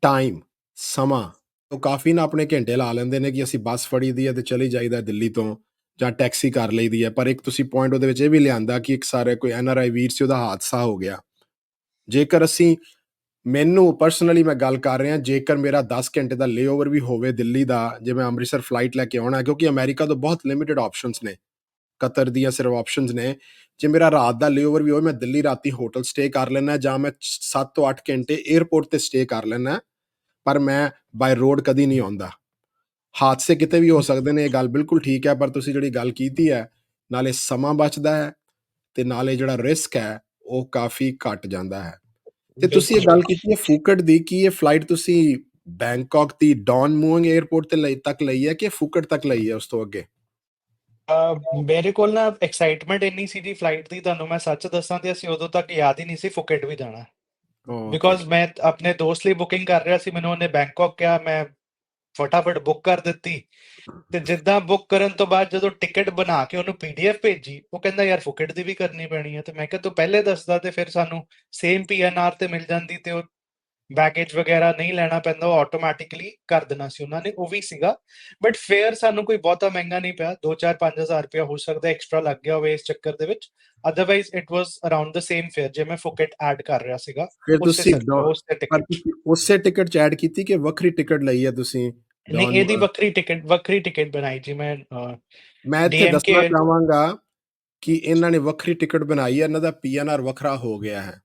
ਟਾਈਮ ਸਮਾਂ ਉਹ ਕਾਫੀ ਨਾ ਆਪਣੇ ਘੰਟੇ ਲਾ ਲੈਂਦੇ ਨੇ ਕਿ ਅਸੀਂ ਬੱਸ ਫੜੀ ਦੀ ਹੈ ਤੇ ਚਲੀ ਜਾਈਦਾ ਦਿੱਲੀ ਤੋਂ ਜਾਂ ਟੈਕਸੀ ਕਰ ਲਈਦੀ ਹੈ। ਪਰ ਇੱਕ ਤੁਸੀਂ ਪੁਆਇੰਟ ਉਹਦੇ ਵਿੱਚ ਇਹ ਵੀ ਲਿਆਂਦਾ ਕਿ ਇੱਕ ਸਾਰੇ ਕੋਈ ਐਨਆਰਆਈ ਵੀਰ ਸੀ, ਉਹਦਾ ਹਾਦਸਾ ਹੋ ਗਿਆ। ਜੇਕਰ ਅਸੀਂ ਮੈਨੂੰ ਪਰਸਨਲੀ ਮੈਂ ਗੱਲ ਕਰ ਰਿਹਾ, ਜੇਕਰ ਮੇਰਾ 10 ਘੰਟੇ ਦਾ ਲੇਓਵਰ ਵੀ ਹੋਵੇ ਦਿੱਲੀ ਦਾ, ਜੇ ਮੈਂ ਅੰਮ੍ਰਿਤਸਰ ਫਲਾਈਟ ਲੈ ਕੇ ਆਉਣਾ, ਕਿਉਂਕਿ ਅਮਰੀਕਾ ਤੋਂ ਬਹੁਤ ਲਿਮਿਟਿਡ ਆਪਸ਼ਨਸ ਨੇ, ਕਤਰ ਦੀਆਂ ਸਿਰਫ ਆਪਸ਼ਨਸ ਨੇ, ਜੇ ਮੇਰਾ ਰਾਤ ਦਾ ਲੇਓਵਰ ਵੀ ਹੋਵੇ, ਮੈਂ ਦਿੱਲੀ ਰਾਤੀ ਹੋਟਲ ਸਟੇ ਕਰ ਲੈਣਾ ਜਾਂ ਮੈਂ 7 ਤੋਂ 8 ਘੰਟੇ 에ਅਰਪੋਰਟ ਤੇ ਸਟੇ ਕਰ ਲੈਣਾ ਪਰ ਮੈਂ ਬਾਈ ਰੋਡ ਕਦੀ ਨਹੀਂ ਆਉਂਦਾ। ਹਾਦਸੇ ਕਿਤੇ ਵੀ ਹੋ ਸਕਦੇ ਨੇ, ਇਹ ਗੱਲ ਬਿਲਕੁਲ ਠੀਕ ਹੈ, ਪਰ ਤੁਸੀਂ ਜਿਹੜੀ ਗੱਲ ਕੀਤੀ ਹੈ, ਨਾਲੇ ਸਮਾਂ ਬਚਦਾ ਹੈ, ਤੇ ਨਾਲੇ ਜਿਹੜਾ ਰਿਸਕ ਹੈ, ਉਹ ਕਾਫੀ ਘਟ ਜਾਂਦਾ ਹੈ। ਤੇ ਤੁਸੀਂ ਇਹ ਗੱਲ ਕੀਤੀ ਹੈ ਫੂਕਟ ਦੀ ਕਿ ਇਹ ਫਲਾਈਟ ਤੁਸੀਂ ਬੈਂਕਾਕ ਦੀ ਡੌਨ ਮੂਇੰਗ 에ਅਰਪੋਰਟ ਤੇ ਲਈ ਤੱਕ ਲਈ ਹੈ ਕਿ ਫੂਕਟ ਤੱਕ ਲਈ ਹੈ ਉਸ ਤੋਂ ਅੱਗੇ? ਮੇਰੇ ਕੋਲ ਨਾ ਐਕਸਾਈਟਮੈਂਟ ਇੰਨੀ ਸੀ ਦੀ ਫਲਾਈਟ ਦੀ ਤੁਹਾਨੂੰ ਮੈਂ ਸੱਚ ਦੱਸਾਂ ਤੇ ਅਸੀਂ ਉਦੋਂ ਤੱਕ ਯਾਦ ਹੀ ਨਹੀਂ ਸੀ ਫੁਕਟ ਵੀ ਜਾਣਾ। ਬਿਕੋਜ਼ ਮੈਂ ਆਪਣੇ ਦੋਸਤ ਲਈ ਬੁਕਿੰਗ ਕਰ ਰਿਹਾ ਸੀ ਮੈਨੂੰ ਉਹਨੇ ਬੈਂਕਾਕ ਕਿਹਾ ਮੈਂ ਫਟਾਫਟ ਬੁੱਕ ਕਰ ਦਿੱਤੀ ਤੇ ਜਿੱਦਾਂ ਬੁੱਕ ਕਰਨ ਤੋਂ ਬਾਅਦ ਜਦੋਂ ਟਿਕਟ ਬਣਾ ਕੇ ਉਹਨੂੰ ਪੀਡੀਐਫ ਭੇਜੀ ਉਹ ਕਹਿੰਦਾ ਯਾਰ ਫੁਕਟ ਦੀ ਵੀ ਕਰਨੀ ਪੈਣੀ ਹੈ। ਤੇ ਮੈਂ ਕਿਹਾ ਤੂੰ ਪਹਿਲੇ ਦੱਸਦਾ ਤੇ ਫਿਰ ਸਾਨੂੰ ਸੇਮ ਪੀਐਨਆਰ ਤੇ ਮਿਲ ਜਾਂਦੀ ਤੇ ਉਹ ਬੈਗੇਜ ਵਗੈਰਾ ਨਹੀਂ ਲੈਣਾ ਪੈਂਦਾ ਉਹ ਆਟੋਮੈਟਿਕਲੀ ਕਰ ਦੇਣਾ ਸੀ ਉਹਨਾਂ ਨੇ ਉਹ ਵੀ ਸੀਗਾ। ਬਟ ਫੇਅਰ ਸਾਨੂੰ ਕੋਈ ਬਹੁਤਾ ਮਹਿੰਗਾ ਨਹੀਂ ਪਿਆ 2-4 5000 ਰੁਪਏ ਹੋ ਸਕਦਾ ਐਕਸਟਰਾ ਲੱਗ ਗਿਆ ਹੋਵੇ ਇਸ ਚੱਕਰ ਦੇ ਵਿੱਚ। Otherwise it was around the same fare ਜੇ ਮੈਂ ਫੁਕਟ ਐਡ ਕਰ ਰਿਹਾ ਸੀਗਾ ਫਿਰ ਤੁਸੀਂ ਉਸੇ ਟਿਕਟ ਚ ਐਡ ਕੀਤੀ ਕਿ ਵੱਖਰੀ ਟਿਕਟ ਲਈ ਹੈ ਤੁਸੀਂ? ਨਹੀਂ ਇਹਦੀ ਵੱਖਰੀ ਟਿਕਟ ਵੱਖਰੀ ਟਿਕਟ ਬਣਾਈ ਜੀ ਮੈਂ ਮੈਂ ਇੱਥੇ ਦੱਸਣਾ ਚਾਹਾਂਗਾ ਕਿ ਇਹਨਾਂ ਨੇ ਵੱਖਰੀ ਟਿਕਟ ਬਣਾਈ ਹੈ ਇਹਨਾਂ ਦਾ ਪੀਐਨਆਰ ਵੱਖਰਾ ਹੋ ਗਿਆ ਹੈ।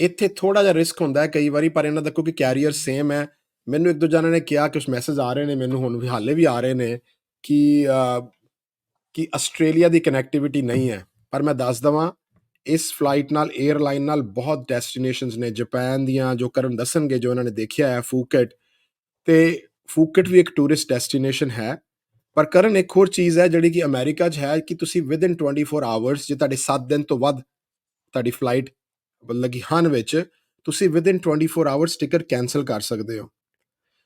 ਇੱਥੇ ਥੋੜਾ ਜਿਹਾ ਰਿਸਕ ਹੁੰਦਾ ਹੈ ਕਈ ਵਾਰੀ, ਪਰ ਇਹਨਾਂ ਦਾ ਕਿਉਂਕਿ ਕੈਰੀਅਰ ਸੇਮ ਹੈ। ਮੈਨੂੰ ਇੱਕ ਦੋ ਜਣਾਂ ਨੇ ਕਿਹਾ ਕੁਝ ਮੈਸੇਜ ਆ ਰਹੇ ਨੇ, ਮੈਨੂੰ ਹੁਣ ਵੀ ਹਾਲੇ ਵੀ ਆ ਰਹੇ ਨੇ ਕਿ ਕਿ ਆਸਟ੍ਰੇਲੀਆ ਦੀ ਕਨੈਕਟੀਵਿਟੀ ਨਹੀਂ ਹੈ। ਪਰ ਮੈਂ ਦੱਸ ਦਵਾਂ, ਇਸ ਫਲਾਈਟ ਨਾਲ 에ਅਰਲਾਈਨ ਨਾਲ ਬਹੁਤ ਡੈਸਟੀਨੇਸ਼ਨਸ ਨੇ। ਜਾਪਾਨ ਦੀਆਂ ਜੋ ਕਰਨ ਦੱਸਣਗੇ, ਜੋ ਇਹਨਾਂ ਨੇ ਦੇਖਿਆ ਹੈ ਫੂਕਟ ਤੇ ਫੂਕਟ ਵੀ ਇੱਕ ਟੂਰਿਸਟ ਡੈਸਟੀਨੇਸ਼ਨ ਹੈ। ਪਰ ਕਰਨ ਇੱਕ ਹੋਰ ਚੀਜ਼ ਹੈ, ਜਿਹੜੀ ਕਿ ਅਮਰੀਕਾ 'ਚ ਹੈ ਕਿ ਤੁਸੀਂ ਵਿਦਿਨ 24 ਆਵਰਸ ਜੇ ਤੁਹਾਡੇ 7 ਦਿਨ ਤੋਂ ਵੱਧ ਤੁਹਾਡੀ ਫਲਾਈਟ ਲੱਗੀ ਹਨ ਵਿੱਚ ਤੁਸੀਂ ਵਿਦਿਨ 24 ਆਵਰਸ ਟਿਕਟ ਕੈਨਸਲ ਕਰ ਸਕਦੇ ਹੋ।